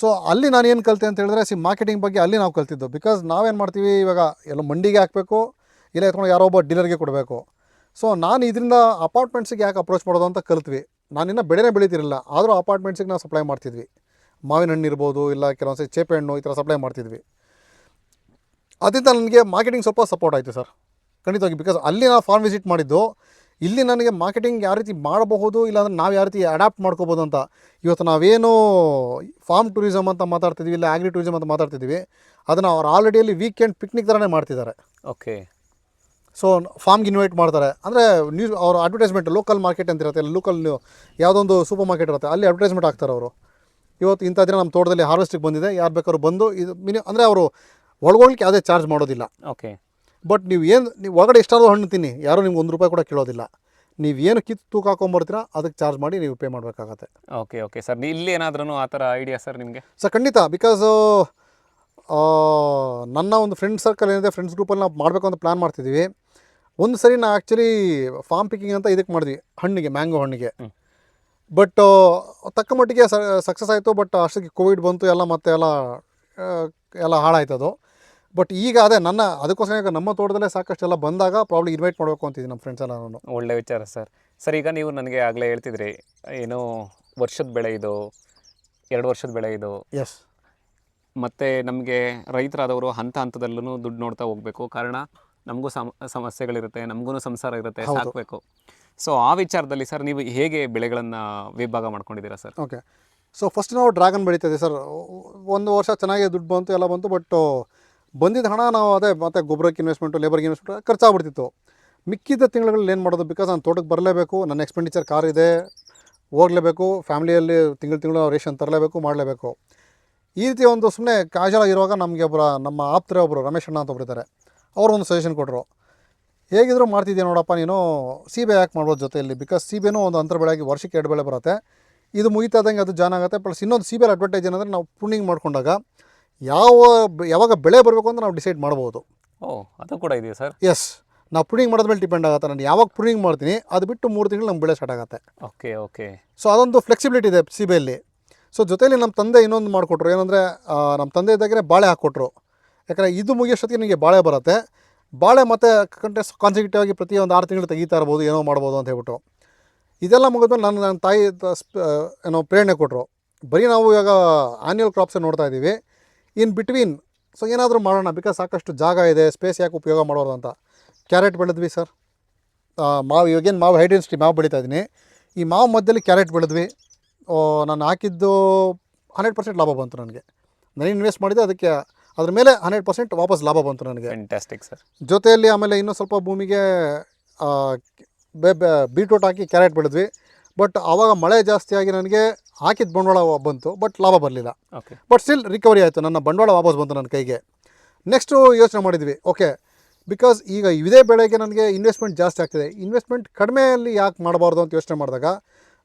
ಸೊ ಅಲ್ಲಿ ನಾನು ಏನು ಕಲಿತೆ ಅಂತ ಹೇಳಿದ್ರೆ ಸಿ ಮಾರ್ಕೆಟಿಂಗ್ ಬಗ್ಗೆ ಅಲ್ಲಿ ನಾವು ಕಲ್ತಿದ್ದು. ಬಿಕಾಸ್ ನಾವೇನು ಮಾಡ್ತೀವಿ, ಇವಾಗ ಎಲ್ಲ ಮಂಡಿಗೆ ಹಾಕಬೇಕು, ಇಲ್ಲ ಎತ್ಕೊಂಡು ಯಾರೋ ಒಬ್ಬ ಡೀಲರ್ಗೆ ಕೊಡಬೇಕು. ಸೊ ನಾನು ಇದರಿಂದ ಅಪಾರ್ಟ್ಮೆಂಟ್ಸಿಗೆ ಯಾಕೆ ಅಪ್ರೋಚ್ ಮಾಡೋದು ಅಂತ ಕಲ್ತ್ವಿ. ನಾನಿನ್ನ ಬೆಳೆನೇ ಬೆಳೀತಿರಲಿಲ್ಲ. ಆದರೂ ಅಪಾರ್ಟ್ಮೆಂಟ್ಸಿಗೆ ನಾವು ಸಪ್ಲೈ ಮಾಡ್ತಿದ್ವಿ. ಮಾವಿನ ಹಣ್ಣು ಇರ್ಬೋದು, ಇಲ್ಲ ಕೆಲವೊಂದು ಸರಿ ಹಣ್ಣು ಈ ಥರ ಸಪ್ಲೈ ಮಾಡ್ತಿದ್ವಿ. ಅದರಿಂದ ನನಗೆ ಮಾರ್ಕೆಟಿಂಗ್ ಸ್ವಲ್ಪ ಸಪೋರ್ಟ್ ಆಯಿತು ಸರ್ ಖಂಡಿತವಾಗಿ ಬಿಕಾಸ್ ಅಲ್ಲಿ ನಾನು ಫಾರ್ಮ್ ವಿಸಿಟ್ ಮಾಡಿದ್ದು ಇಲ್ಲಿ ನನಗೆ ಮಾರ್ಕೆಟಿಂಗ್ ಯಾವ ರೀತಿ ಮಾಡಬಹುದು ಇಲ್ಲಾಂದ್ರೆ ನಾವು ಯಾವ ರೀತಿ ಅಡಾಪ್ಟ್ ಮಾಡ್ಕೋಬೋದು ಅಂತ. ಇವತ್ತು ನಾವೇನು ಫಾರ್ಮ್ ಟೂರಿಸಮ್ ಅಂತ ಮಾತಾಡ್ತಿದ್ವಿ ಇಲ್ಲ ಆಗ್ರಿ ಟೂರಿಸಮ್ ಅಂತ ಮಾತಾಡ್ತಿದ್ವಿ ಅದನ್ನು ಅವ್ರು ಆಲ್ರೆಡಿ ಅಲ್ಲಿ ವೀಕೆಂಡ್ ಪಿಕ್ನಿಕ್ ಥರನೇ ಮಾಡ್ತಿದ್ದಾರೆ. ಓಕೆ ಸೊ ಫಾರ್ಮ್ಗೆ ಇನ್ವೈಟ್ ಮಾಡ್ತಾರೆ. ಅಂದರೆ ನ್ಯೂಸ್ ಅವ್ರ ಅಡ್ವರ್ಟೈಸ್ಮೆಂಟ್ ಲೋಕಲ್ ಮಾರ್ಕೆಟ್ ಅಂತ ಇರುತ್ತೆ ಲೋಕಲ್ ಯಾವುದೊಂದು ಸೂಪರ್ ಮಾರ್ಕೆಟ್ ಇರುತ್ತೆ ಅಲ್ಲಿ ಅಡ್ವರ್ಟೈಸ್ಮೆಂಟ್ ಹಾಕ್ತಾರೆ ಅವರು. ಇವತ್ತು ಇಂಥ ದಿನ ನಮ್ಮ ತೋಟದಲ್ಲಿ ಹಾರ್ವೆಸ್ಟಿಗೆ ಬಂದಿದೆ ಯಾರು ಬೇಕಾದ್ರು ಬಂದು ಇದು ಮಿನಿ ಅಂದರೆ ಅವರು ಒಳಗೊಳ್ಳಿಕ್ಕೆ ಯಾವುದೇ ಚಾರ್ಜ್ ಮಾಡೋದಿಲ್ಲ. ಓಕೆ ಬಟ್ ನೀವು ಏನು ನೀವು ಒಳಗಡೆ ಎಷ್ಟಾದರೂ ಹಣ್ಣು ತಿನ್ನಿ ಯಾರೂ ನಿಮ್ಗೆ ಒಂದು ರೂಪಾಯಿ ಕೂಡ ಕೇಳೋದಿಲ್ಲ. ನೀವು ಏನು ಕಿತ್ತು ತೂಕ ಹಾಕೊಂಬರ್ತೀರಾ ಅದಕ್ಕೆ ಚಾರ್ಜ್ ಮಾಡಿ ನೀವು ಪೇ ಮಾಡಬೇಕಾಗತ್ತೆ. ಓಕೆ ಓಕೆ ಸರ್ ಇಲ್ಲಿ ಏನಾದ್ರೂ ಆ ಥರ ಐಡಿಯಾ ಸರ್ ನಿಮಗೆ? ಸರ್ ಖಂಡಿತ. ಬಿಕಾಸ್ ನನ್ನ ಒಂದು ಫ್ರೆಂಡ್ ಸರ್ಕಲ್ ಏನಿದೆ ಫ್ರೆಂಡ್ಸ್ ಗ್ರೂಪಲ್ಲಿ ನಾವು ಮಾಡಬೇಕು ಅಂತ ಪ್ಲ್ಯಾನ್ ಮಾಡ್ತಿದ್ದೀವಿ. ಒಂದು ಸರಿ ನಾ ಆ್ಯಕ್ಚುಲಿ ಫಾರ್ಮ್ ಪಿಕ್ಕಿಂಗ್ ಅಂತ ಇದಕ್ಕೆ ಮಾಡಿದ್ವಿ ಹಣ್ಣಿಗೆ ಮ್ಯಾಂಗೋ ಹಣ್ಣಿಗೆ. ಬಟ್ ತಕ್ಕ ಮಟ್ಟಿಗೆ ಸಕ್ಸಸ್ ಆಯಿತು ಬಟ್ ಅಷ್ಟಕ್ಕೆ ಕೋವಿಡ್ ಬಂತು ಎಲ್ಲ ಮತ್ತೆ ಎಲ್ಲ ಎಲ್ಲ ಹಾಳಾಯ್ತು ಅದು ಬಟ್ ಈಗ ಅದೇ ನನ್ನ ಅದಕ್ಕೋಸ್ಕರ ಈಗ ನಮ್ಮ ತೋಟದಲ್ಲೇ ಸಾಕಷ್ಟು ಎಲ್ಲ ಬಂದಾಗ ಪ್ರಾಬ್ಲಮ್ ಇನ್ವೈಟ್ ಮಾಡಬೇಕು ಅಂತಿದ್ದೀನಿ ನಮ್ಮ ಫ್ರೆಂಡ್ಸ್ ಎಲ್ಲ ನಾನು. ಒಳ್ಳೆ ವಿಚಾರ ಸರ್ ಸರ್ ಈಗ ನೀವು ನನಗೆ ಆಗಲೇ ಹೇಳ್ತಿದ್ರಿ ಏನು ವರ್ಷದ ಬೆಳೆ ಇದು ಎರಡು ವರ್ಷದ ಬೆಳೆ ಇದು. ಎಸ್ ಮತ್ತು ನಮಗೆ ರೈತರಾದವರು ಹಂತ ಹಂತದಲ್ಲೂ ದುಡ್ಡು ನೋಡ್ತಾ ಹೋಗಬೇಕು. ಕಾರಣ ನಮಗೂ ಸಮ ಸಮಸ್ಯೆಗಳಿರುತ್ತೆ ನಮಗೂ ಸಂಸಾರ ಇರುತ್ತೆ. ಸಾಕಬೇಕು. ಸೊ ಆ ವಿಚಾರದಲ್ಲಿ ಸರ್ ನೀವು ಹೇಗೆ ಬೆಳೆಗಳನ್ನು ವಿಭಾಗ ಮಾಡ್ಕೊಂಡಿದ್ದೀರಾ ಸರ್ ಓಕೆ ಸೊ ಫಸ್ಟ್ ನಾವು ಡ್ರ್ಯಾಗನ್ ಬೆಳೀತಿದ್ದೆ ಸರ್ ಒಂದು ವರ್ಷ ಚೆನ್ನಾಗಿ ದುಡ್ಡು ಬಂತು ಎಲ್ಲ ಬಂತು ಬಟ್ ಬಂದಿದ್ದ ಹಣ ನಾವು ಅದೇ ಮತ್ತೆ ಗೊಬ್ಬರಕ್ಕೆ ಇನ್ವೆಸ್ಟ್ಮೆಂಟು ಲೇಬರ್ಗೆ ಇನ್ವೆಸ್ಟ್ಮೆಂಟ್ ಖರ್ಚಾಗ್ಬಿಡ್ತಿತ್ತು. ಮಿಕ್ಕಿದ್ದ ತಿಂಗಳಲ್ಲಿ ಏನು ಮಾಡೋದು? ಬಿಕಾಸ್ ನಾನು ತೋಟಕ್ಕೆ ಬರಲೇಬೇಕು, ನನ್ನ ಎಕ್ಸ್ಪೆಂಡಿಚರ್ ಕಾರ್ ಇದೆ, ಹೋಗಲೇಬೇಕು ಫ್ಯಾಮಿಲಿಯಲ್ಲಿ ತಿಂಗಳು ತಿಂಗಳು ರೇಷನ್ ತರಲೇಬೇಕು, ಮಾಡಲೇಬೇಕು. ಈ ರೀತಿ ಒಂದು ಸುಮ್ಮನೆ ಕ್ಯಾಶುವಲ್ ಆಗಿರುವಾಗ ನಮಗೆ ಒಬ್ಬರ ನಮ್ಮ ಆಪ್ತರೇ ಒಬ್ಬರು ರಮೇಶ್ ಅಣ್ಣ ಅಂತ ಒಬ್ಬರಿದ್ದಾರೆ ಅವರು ಒಂದು ಸಜೆಷನ್ ಕೊಟ್ಟರು ಹೇಗಿದ್ರು ಮಾಡ್ತಿದ್ದೀಯ ನೋಡಪ್ಪ ನೀನು? ಸೀಬೆ ಯಾಕೆ ಮಾಡ್ಬೋದು ಜೊತೆಯಲ್ಲಿ. ಬಿಕಾಸ್ ಸೀಬೆನೂ ಒಂದು ಅಂತರ ಬೆಳೆಯಾಗಿ ವರ್ಷಕ್ಕೆ ಎರಡು ಬೆಳೆ ಬರುತ್ತೆ. ಇದು ಮುಗಿತಾದಂಗೆ ಅದು ಜಾನ್ ಆಗುತ್ತೆ. ಪ್ಲಸ್ ಇನ್ನೊಂದು ಸೀಬೆಲ್ ಅಡ್ವಾಂಟೇಜ್ ಏನಂದರೆ ನಾವು ಪ್ರೂನಿಂಗ್ ಮಾಡ್ಕೊಂಡಾಗ ಯಾವ ಯಾವಾಗ ಬೆಳೆ ಬರಬೇಕು ಅಂತ ನಾವು ಡಿಸೈಡ್ ಮಾಡ್ಬೋದು. ಓ ಅದು ಕೂಡ ಇದೆಯಾ ಸರ್? ಎಸ್ ನಾವು ಪ್ರೂನಿಂಗ್ ಮಾಡೋದ್ಮೇಲೆ ಡಿಪೆಂಡ್ ಆಗುತ್ತೆ. ನಾನು ಯಾವಾಗ ಪ್ರೂನಿಂಗ್ ಮಾಡ್ತೀನಿ ಅದು ಬಿಟ್ಟು ಮೂರು ತಿಂಗಳು ನಮ್ಮ ಬೆಳೆ ಸ್ಟಾರ್ಟ್ ಆಗುತ್ತೆ. ಓಕೆ ಓಕೆ ಸೊ ಅದೊಂದು ಫ್ಲೆಕ್ಸಿಬಿಲಿಟಿ ಇದೆ ಸೀಬೆಯಲ್ಲಿ ಸೊ ಜೊತೆಯಲ್ಲಿ ನಮ್ಮ ತಂದೆ ಇನ್ನೊಂದು ಮಾಡಿಕೊಟ್ರು. ಏನಂದರೆ ನಮ್ಮ ತಂದೆ ಇದ್ದಾಗೆ ಬಾಳೆ ಹಾಕ್ಕೊಟ್ರು. ಯಾಕಂದರೆ ಇದು ಮುಗಿಯೋಷ್ಟೊತ್ತಿಗೆ ನಿಮಗೆ ಬಾಳೆ ಬರುತ್ತೆ. ಬಾಳೆ ಮತ್ತೆ ಕಂಟೆ ಕಾನ್ಸಿಕ್ಯೂಟಿವ್ ಆಗಿ ಪ್ರತಿ ಒಂದು ಆರು ತಿಂಗಳು ತೆಗೀತಾ ಇರ್ಬೋದು ಏನೋ ಮಾಡ್ಬೋದು ಅಂತ ಹೇಳ್ಬಿಟ್ಟು. ಇದೆಲ್ಲ ಮುಗಿದ್ಮೇಲೆ ನನ್ನ ನನ್ನ ತಾಯಿ ಏನೋ ಪ್ರೇರಣೆ ಕೊಟ್ಟರು ಬರೀ ನಾವು ಇವಾಗ ಆ್ಯನ್ಯಲ್ ಕ್ರಾಪ್ಸೇ ನೋಡ್ತಾ ಇದ್ದೀವಿ ಇನ್ ಬಿಟ್ವೀನ್. ಸೊ ಏನಾದರೂ ಮಾಡೋಣ ಬಿಕಾಸ್ ಸಾಕಷ್ಟು ಜಾಗ ಇದೆ ಸ್ಪೇಸ್ ಯಾಕೆ ಉಪಯೋಗ ಮಾಡೋದು ಅಂತ. ಕ್ಯಾರೆಟ್ ಬೆಳೆದ್ವಿ ಸರ್ ಮಾವು ಇವಾಗೇನು ಮಾವು ಹೈ ಡೆನ್ಸಿಟಿ ಮಾವು ಬೆಳೀತಾ ಇದ್ದೀನಿ ಈ ಮಾವು ಮಧ್ಯದಲ್ಲಿ ಕ್ಯಾರೆಟ್ ಬೆಳೆದ್ವಿ. ನಾನು ಹಾಕಿದ್ದು ಹಂಡ್ರೆಡ್ ಪರ್ಸೆಂಟ್ ಲಾಭ ಬಂತು ನನಗೆ. ನಾನು ಇನ್ವೆಸ್ಟ್ ಮಾಡಿದೆ ಅದಕ್ಕೆ ಅದ್ರ ಮೇಲೆ ಹಂಡ್ರೆಡ್ ಪರ್ಸೆಂಟ್ ವಾಪಸ್ ಲಾಭ ಬಂತು ನನಗೆ. ಫ್ಯಾಂಟಾಸ್ಟಿಕ್ ಸರ್ ಜೊತೆಯಲ್ಲಿ ಆಮೇಲೆ ಇನ್ನೂ ಸ್ವಲ್ಪ ಭೂಮಿಗೆ ಬೆ- ಬೀಟ್ರೂಟ್ ಹಾಕಿ ಕ್ಯಾರೆಟ್ ಬೆಳೆದ್ವಿ. ಬಟ್ ಆವಾಗ ಮಳೆ ಜಾಸ್ತಿಯಾಗಿ ನನಗೆ ಹಾಕಿದ ಬಂಡವಾಳ ಬಂತು ಬಟ್ ಲಾಭ ಬರಲಿಲ್ಲ. ಓಕೆ ಬಟ್ ಸ್ಟಿಲ್ ರಿಕವರಿ ಆಯಿತು ನನ್ನ ಬಂಡವಾಳ ವಾಪಸ್ ಬಂತು ನನ್ನ ಕೈಗೆ. ನೆಕ್ಸ್ಟು ಯೋಚನೆ ಮಾಡಿದ್ವಿ ಓಕೆ ಬಿಕಾಸ್ ಈಗ ಇದೇ ಬೆಳೆಗೆ ನನಗೆ ಇನ್ವೆಸ್ಟ್ಮೆಂಟ್ ಜಾಸ್ತಿ ಆಗ್ತಿದೆ. ಇನ್ವೆಸ್ಟ್ಮೆಂಟ್ ಕಡಿಮೆಯಲ್ಲಿ ಯಾಕೆ ಮಾಡಬಾರ್ದು ಅಂತ ಯೋಚನೆ ಮಾಡಿದಾಗ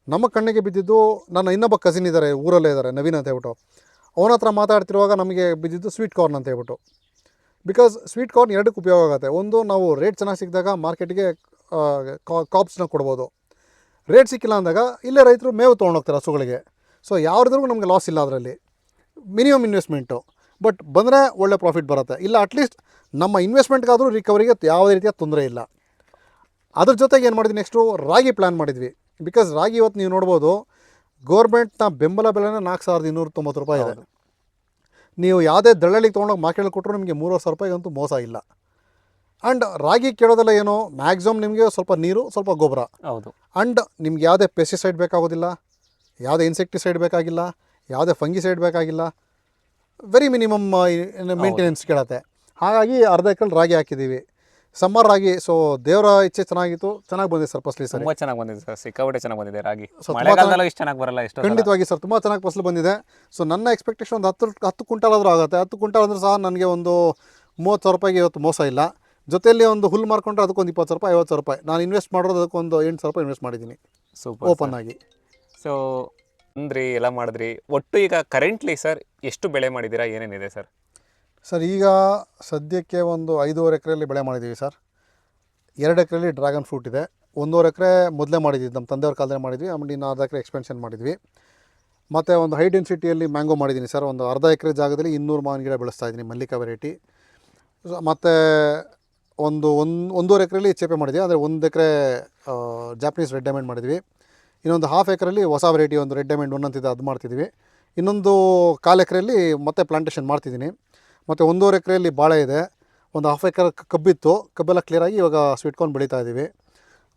ನಮ್ಮ ಕಣ್ಣಿಗೆ ಬಿದ್ದಿದ್ದು ನನ್ನ ಇನ್ನೊಬ್ಬ ಕಸಿನ್ ಇದ್ದಾರೆ ಊರಲ್ಲೇ ಇದ್ದಾರೆ ನವೀನ್ ಅಂತ ಹೇಳ್ಬಿಟ್ಟು. ಅವನ ಹತ್ರ ಮಾತಾಡ್ತಿರುವಾಗ ನಮಗೆ ಬಿದ್ದಿದ್ದು ಸ್ವೀಟ್ ಕಾರ್ನ್ ಅಂತ ಹೇಳ್ಬಿಟ್ಟು. ಬಿಕಾಸ್ ಸ್ವೀಟ್ ಕಾರ್ನ್ ಎರಡಕ್ಕೆ ಉಪಯೋಗ ಆಗುತ್ತೆ. ಒಂದು ನಾವು ರೇಟ್ ಚೆನ್ನಾಗಿ ಸಿಕ್ಕಿದಾಗ ಮಾರ್ಕೆಟ್ಗೆ ಕಾಪ್ಸ್ನ ಕೊಡ್ಬೋದು. ರೇಟ್ ಸಿಕ್ಕಿಲ್ಲ ಅಂದಾಗ ಇಲ್ಲೇ ರೈತರು ಮೇವು ತೊಗೊಂಡೋಗ್ತಾರೆ ಹಸುಗಳಿಗೆ. ಸೊ ಯಾವ್ದ್ರಿಗೂ ನಮಗೆ ಲಾಸ್ ಇಲ್ಲ ಅದರಲ್ಲಿ. ಮಿನಿಮಮ್ ಇನ್ವೆಸ್ಟ್ಮೆಂಟು ಬಟ್ ಬಂದರೆ ಒಳ್ಳೆ ಪ್ರಾಫಿಟ್ ಬರುತ್ತೆ. ಇಲ್ಲ ಅಟ್ಲೀಸ್ಟ್ ನಮ್ಮ ಇನ್ವೆಸ್ಟ್ಮೆಂಟ್ಗಾದರೂ ರಿಕವರಿಗೆ ಯಾವುದೇ ರೀತಿಯ ತೊಂದರೆ ಇಲ್ಲ. ಅದ್ರ ಜೊತೆಗೆ ಏನು ಮಾಡಿದ್ವಿ ನೆಕ್ಸ್ಟು ರಾಗಿ ಪ್ಲ್ಯಾನ್ ಮಾಡಿದ್ವಿ. ಬಿಕಾಸ್ ರಾಗಿ ಇವತ್ತು ನೀವು ನೋಡ್ಬೋದು ಗೌರ್ಮೆಂಟ್ನ ಬೆಂಬಲ ಬೆಲೆನ ನಾಲ್ಕು ಸಾವಿರದ ಇನ್ನೂರ ತೊಂಬತ್ತು ರೂಪಾಯಿ ಇದೆ. ನೀವು ಯಾವುದೇ ದಳ್ಳಾಳಿಗೆ ತೊಗೊಂಡೋಗಿ ಮಾರ್ಕೆಟಲ್ಲಿ ಕೊಟ್ಟರು ನಿಮಗೆ ಮೂರುವರೆ ಸಾವಿರ ರೂಪಾಯಿಗಂತೂ ಮೋಸ ಇಲ್ಲ. ಆ್ಯಂಡ್ ರಾಗಿ ಕೇಳೋದೆಲ್ಲ ಏನು? ಮ್ಯಾಕ್ಸಿಮಮ್ ನಿಮಗೆ ಸ್ವಲ್ಪ ನೀರು ಸ್ವಲ್ಪ ಗೊಬ್ಬರ. ಹೌದು. ಆ್ಯಂಡ್ ನಿಮ್ಗೆ ಯಾವುದೇ ಪೆಸ್ಟಿಸೈಡ್ ಬೇಕಾಗೋದಿಲ್ಲ ಯಾವುದೇ ಇನ್ಸೆಕ್ಟಿಸೈಡ್ ಬೇಕಾಗಿಲ್ಲ ಯಾವುದೇ ಫಂಗಿಸೈಡ್ ಬೇಕಾಗಿಲ್ಲ ವೆರಿ ಮಿನಿಮಮ್ ಮೇಂಟೆನೆನ್ಸ್ ಕೇಳತ್ತೆ. ಹಾಗಾಗಿ ಅರ್ಧ ಎಕರೆ ರಾಗಿ ಹಾಕಿದ್ದೀವಿ. ಸಮ್ಮರ್ ರಾಗಿ ಸೊ ದೇವರ ಇಚ್ಛೆ ಚೆನ್ನಾಗಿತ್ತು ಚೆನ್ನಾಗಿ ಬಂದಿದೆ ಸರ್ ಫಸ್ಲಿ ಸರ್. ತುಂಬಾ ಚೆನ್ನಾಗಿ ಬಂದಿದೆ ಸರ್ ಸಿಕ್ಕಾಪಟ್ಟೆ ಚೆನ್ನಾಗಿ ಬಂದಿದೆ ರಾಗಿ. ಸೊ ಮಳೆಗಾಲದಲ್ಲೂ ಇಷ್ಟು ಚೆನ್ನಾಗಿ ಬರಲ್ಲ ಇಷ್ಟು. ಖಂಡಿತವಾಗಿ ಸರ್ ತುಂಬ ಚೆನ್ನಾಗಿ ಫಸಲು ಬಂದಿದೆ. ಸೊ ನನ್ನ ಎಕ್ಸ್ಪೆಕ್ಟೇಷನ್ ಒಂದು ಹತ್ತು ಹತ್ತು ಕ್ವಿಂಟಲ್ ಆದರೂ ಆಗುತ್ತೆ. ಹತ್ತು ಕ್ವಿಂಟಲ್ ಅಂದ್ರೆ ಸಹ ನನಗೆ ಒಂದು ಮೂವತ್ತು ಸಾವಿರ ರೂಪಾಯಿಗೆ ಇವತ್ತು ಮೋಸ ಇಲ್ಲ. ಜೊತೆಯಲ್ಲಿ ಒಂದು ಹುಲ್ ಮಾರ್ಕೊಂಡ್ರೆ ಅದಕ್ಕೊಂದು ಇಪ್ಪತ್ತು ಸಾವಿರ ರೂಪಾಯಿ ಐವತ್ತು ಸಾವಿರ ರೂಪಾಯಿ. ನಾನು ಇನ್ವೆಸ್ಟ್ ಮಾಡೋದು ಅದಕ್ಕೊಂದು ಎಂಟು ಸಾವಿರ ರೂಪಾಯಿ ಇನ್ವೆಸ್ಟ್ ಮಾಡಿದ್ದೀನಿ. ಸೂಪರ್ ಓಪನ್ ಆಗಿ. ಸೊ ಅಂದ್ರಿ ಎಲ್ಲ ಮಾಡಿದ್ರಿ. ಒಟ್ಟು ಈಗ ಕರೆಂಟ್ಲಿ ಸರ್ ಎಷ್ಟು ಬೆಳೆ ಮಾಡಿದ್ದೀರಾ? ಏನೇನಿದೆ ಸರ್ ಸರ್ ಈಗ ಸದ್ಯಕ್ಕೆ ಒಂದು ಐದೂವರೆ ಎಕರೆಯಲ್ಲಿ ಬೆಳೆ ಮಾಡಿದ್ದೀವಿ ಸರ್ ಎರಡು ಎಕರೆಯಲ್ಲಿ ಡ್ರ್ಯಾಗನ್ ಫ್ರೂಟ್ ಇದೆ. ಒಂದೂವರೆ ಎಕರೆ ಮೊದಲೇ ಮಾಡಿದ್ವಿ ನಮ್ಮ ತಂದೆಯವ್ರ ಕಾಲದಲ್ಲಿ ಮಾಡಿದ್ವಿ. ಆಮೇಲೆ ಇನ್ನು ಅರ್ಧ ಎಕರೆ ಎಕ್ಸ್ಪೆನ್ಷನ್ ಮಾಡಿದ್ವಿ. ಮತ್ತು ಒಂದು ಹೈ ಡೆನ್ಸಿಟಿಯಲ್ಲಿ ಮ್ಯಾಂಗೋ ಮಾಡಿದ್ದೀನಿ ಸರ್ ಒಂದು ಅರ್ಧ ಎಕರೆ ಜಾಗದಲ್ಲಿ ಇನ್ನೂರು ಮಾವಿನ ಗಿಡ ಬೆಳೆಸ್ತಾ ಇದ್ದೀನಿ ಮಲ್ಲಿಕಾ ವೆರೈಟಿ ಮತ್ತು ಒಂದು ಒಂದು, ಒಂದೂವರೆ ಎಕರೆಯಲ್ಲಿ ಚೇಪೆ ಮಾಡಿದ್ವಿ. ಅಂದರೆ ಒಂದು ಎಕರೆ ಜಾಪನೀಸ್ ರೆಡ್ ಡೈಮಂಡ್ ಮಾಡಿದ್ವಿ. ಇನ್ನೊಂದು ಹಾಫ್ ಎಕರಲ್ಲಿ ಹೊಸ ವೆರೈಟಿ ಒಂದು ರೆಡ್ ಡೈಮಂಡ್ ಒನ್ ಅಂತಿದೆ ಅದು ಮಾಡ್ತಿದ್ವಿ. ಇನ್ನೊಂದು ಕಾಲು ಎಕರೆಯಲ್ಲಿ ಮತ್ತೆ ಪ್ಲಾಂಟೇಷನ್ ಮಾಡ್ತಿದ್ದೀನಿ. ಮತ್ತು ಒಂದೂವರೆ ಎಕರೆಯಲ್ಲಿ ಬಾಳೆ ಇದೆ. ಒಂದು ಹಾಫ್ ಎಕರೆ ಕಬ್ಬಿತ್ತು. ಕಬ್ಬೆಲ್ಲ ಕ್ಲಿಯರಾಗಿ ಇವಾಗ ಸ್ವೀಟ್ ಕಾರ್ನ್ ಬೆಳೀತಾ ಇದ್ದೀವಿ